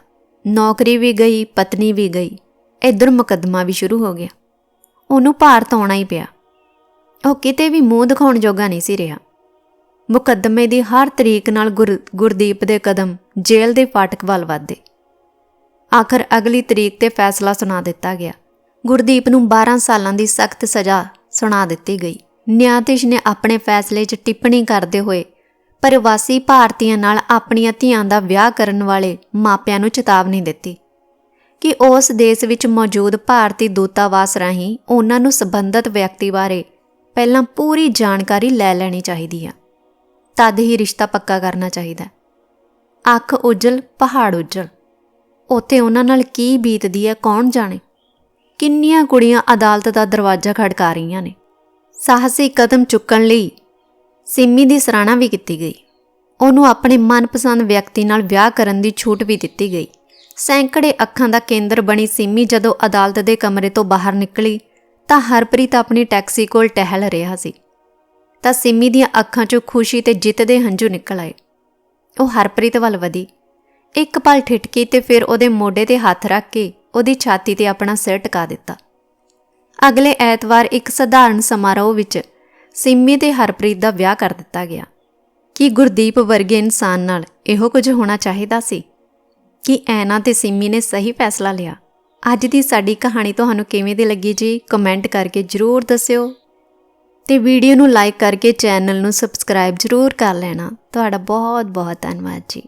ਨੌਕਰੀ ਵੀ ਗਈ, ਪਤਨੀ ਵੀ ਗਈ। ਇਧਰ ਮੁਕੱਦਮਾ ਵੀ ਸ਼ੁਰੂ ਹੋ ਗਿਆ। ਉਹਨੂੰ ਭਾਰਤ ਆਉਣਾ ਹੀ ਪਿਆ। ਉਹ ਕਿਤੇ ਵੀ ਮੂੰਹ ਦਿਖਾਉਣ ਜੋਗਾ ਨਹੀਂ ਸੀ ਰਿਹਾ। ਮੁਕੱਦਮੇ ਦੀ ਹਰ ਤਰੀਕ ਨਾਲ ਗੁਰਦੀਪ ਦੇ ਕਦਮ ਜੇਲ੍ਹ ਦੇ ਫਾਟਕ ਵੱਲ ਵਧਦੇ। ਆਖਰ ਅਗਲੀ ਤਰੀਕ ਤੇ ਫੈਸਲਾ ਸੁਣਾ ਦਿੱਤਾ ਗਿਆ। ਗੁਰਦੀਪ ਨੂੰ 12 ਸਾਲਾਂ ਦੀ ਸਖਤ ਸਜ਼ਾ ਸੁਣਾ ਦਿੱਤੀ ਗਈ। ਨਿਆਂਧਿਸ਼ ਨੇ ਆਪਣੇ ਫੈਸਲੇ 'ਚ ਟਿੱਪਣੀ ਕਰਦੇ ਹੋਏ ਪ੍ਰਵਾਸੀ ਭਾਰਤੀਆਂ ਨਾਲ ਆਪਣੀਆਂ ਧੀਆਂ ਦਾ ਵਿਆਹ ਕਰਨ ਵਾਲੇ ਮਾਪਿਆਂ ਨੂੰ ਚੇਤਾਵਨੀ ਦਿੱਤੀ ਕਿ ਉਸ ਦੇਸ਼ ਵਿੱਚ ਮੌਜੂਦ ਭਾਰਤੀ ਦੂਤਾਵਾਸ ਰਾਹੀਂ ਉਹਨਾਂ ਨੂੰ ਸੰਬੰਧਿਤ ਵਿਅਕਤੀ ਬਾਰੇ ਪਹਿਲਾਂ ਪੂਰੀ ਜਾਣਕਾਰੀ ਲੈ ਲੈਣੀ ਚਾਹੀਦੀ ਆ। ਤਦ ਹੀ ਰਿਸ਼ਤਾ ਪੱਕਾ ਕਰਨਾ ਚਾਹੀਦਾ। ਅੱਖ ਉਜਲ, ਪਹਾੜ ਉਜਲ। ਉੱਥੇ ਉਹਨਾਂ ਨਾਲ ਕੀ ਬੀਤਦੀ ਹੈ, ਕੌਣ ਜਾਣੇ? ਕਿੰਨੀਆਂ ਕੁੜੀਆਂ ਅਦਾਲਤ ਦਾ ਦਰਵਾਜ਼ਾ ਖੜਕਾ ਰਹੀਆਂ ਨੇ। ਸਾਹਸੀ ਕਦਮ ਚੁੱਕਣ ਲਈ ਸਿੰਮੀ ਦੀ ਸਰਾਹਣਾ ਵੀ ਕੀਤੀ ਗਈ। ਉਹਨੂੰ ਆਪਣੇ ਮਨਪਸੰਦ ਵਿਅਕਤੀ ਨਾਲ ਵਿਆਹ ਕਰਨ ਦੀ ਛੂਟ ਵੀ ਦਿੱਤੀ ਗਈ। ਸੈਂਕੜੇ ਅੱਖਾਂ ਦਾ ਕੇਂਦਰ ਬਣੀ ਸਿੰਮੀ ਜਦੋਂ ਅਦਾਲਤ ਦੇ ਕਮਰੇ ਤੋਂ ਬਾਹਰ ਨਿਕਲੀ ਤਾਂ ਹਰਪ੍ਰੀਤ ਆਪਣੀ ਟੈਕਸੀ ਕੋਲ ਟਹਿਲ ਰਿਹਾ ਸੀ। ਤਾਂ ਸਿੰਮੀ ਦੀਆਂ ਅੱਖਾਂ 'ਚੋਂ ਖੁਸ਼ੀ ਤੇ ਜਿੱਤ ਦੇ ਹੰਝੂ ਨਿਕਲ ਆਏ। ਉਹ ਹਰਪ੍ਰੀਤ ਵੱਲ ਵਧੀ। ਇੱਕ ਪਲ ਠਿਟਕੀ ਤੇ ਫਿਰ ਉਹਦੇ ਮੋਢੇ ਤੇ ਹੱਥ ਰੱਖ ਕੇ ਉਹਦੀ ਛਾਤੀ ਤੇ ਆਪਣਾ ਸਿਰ ਟਿਕਾ ਦਿੱਤਾ। ਅਗਲੇ ਐਤਵਾਰ ਇੱਕ ਸਧਾਰਨ ਸਮਾਰੋਹ ਵਿੱਚ ਸਿੰਮੀ ਤੇ ਹਰਪ੍ਰੀਤ ਦਾ ਵਿਆਹ ਕਰ ਦਿੱਤਾ ਗਿਆ। ਕੀ ਗੁਰਦੀਪ ਵਰਗੇ ਇਨਸਾਨ ਨਾਲ ਇਹੋ ਕੁਝ ਹੋਣਾ ਚਾਹੀਦਾ ਸੀ? ਕਿ ਐਨਾ ਤੇ ਸਿੰਮੀ ਨੇ ਸਹੀ ਫੈਸਲਾ ਲਿਆ? ਅੱਜ ਦੀ ਸਾਡੀ ਕਹਾਣੀ ਤੁਹਾਨੂੰ ਕਿਵੇਂ ਦੀ ਲੱਗੀ ਜੀ? ਕਮੈਂਟ ਕਰਕੇ ਜਰੂਰ ਦੱਸਿਓ। ਤੇ ਵੀਡੀਓ ਨੂੰ ਲਾਈਕ ਕਰਕੇ ਚੈਨਲ ਨੂੰ ਸਬਸਕ੍ਰਾਈਬ ਜਰੂਰ ਕਰ ਲੈਣਾ। ਤੁਹਾਡਾ ਬਹੁਤ ਬਹੁਤ ਧੰਨਵਾਦ ਜੀ।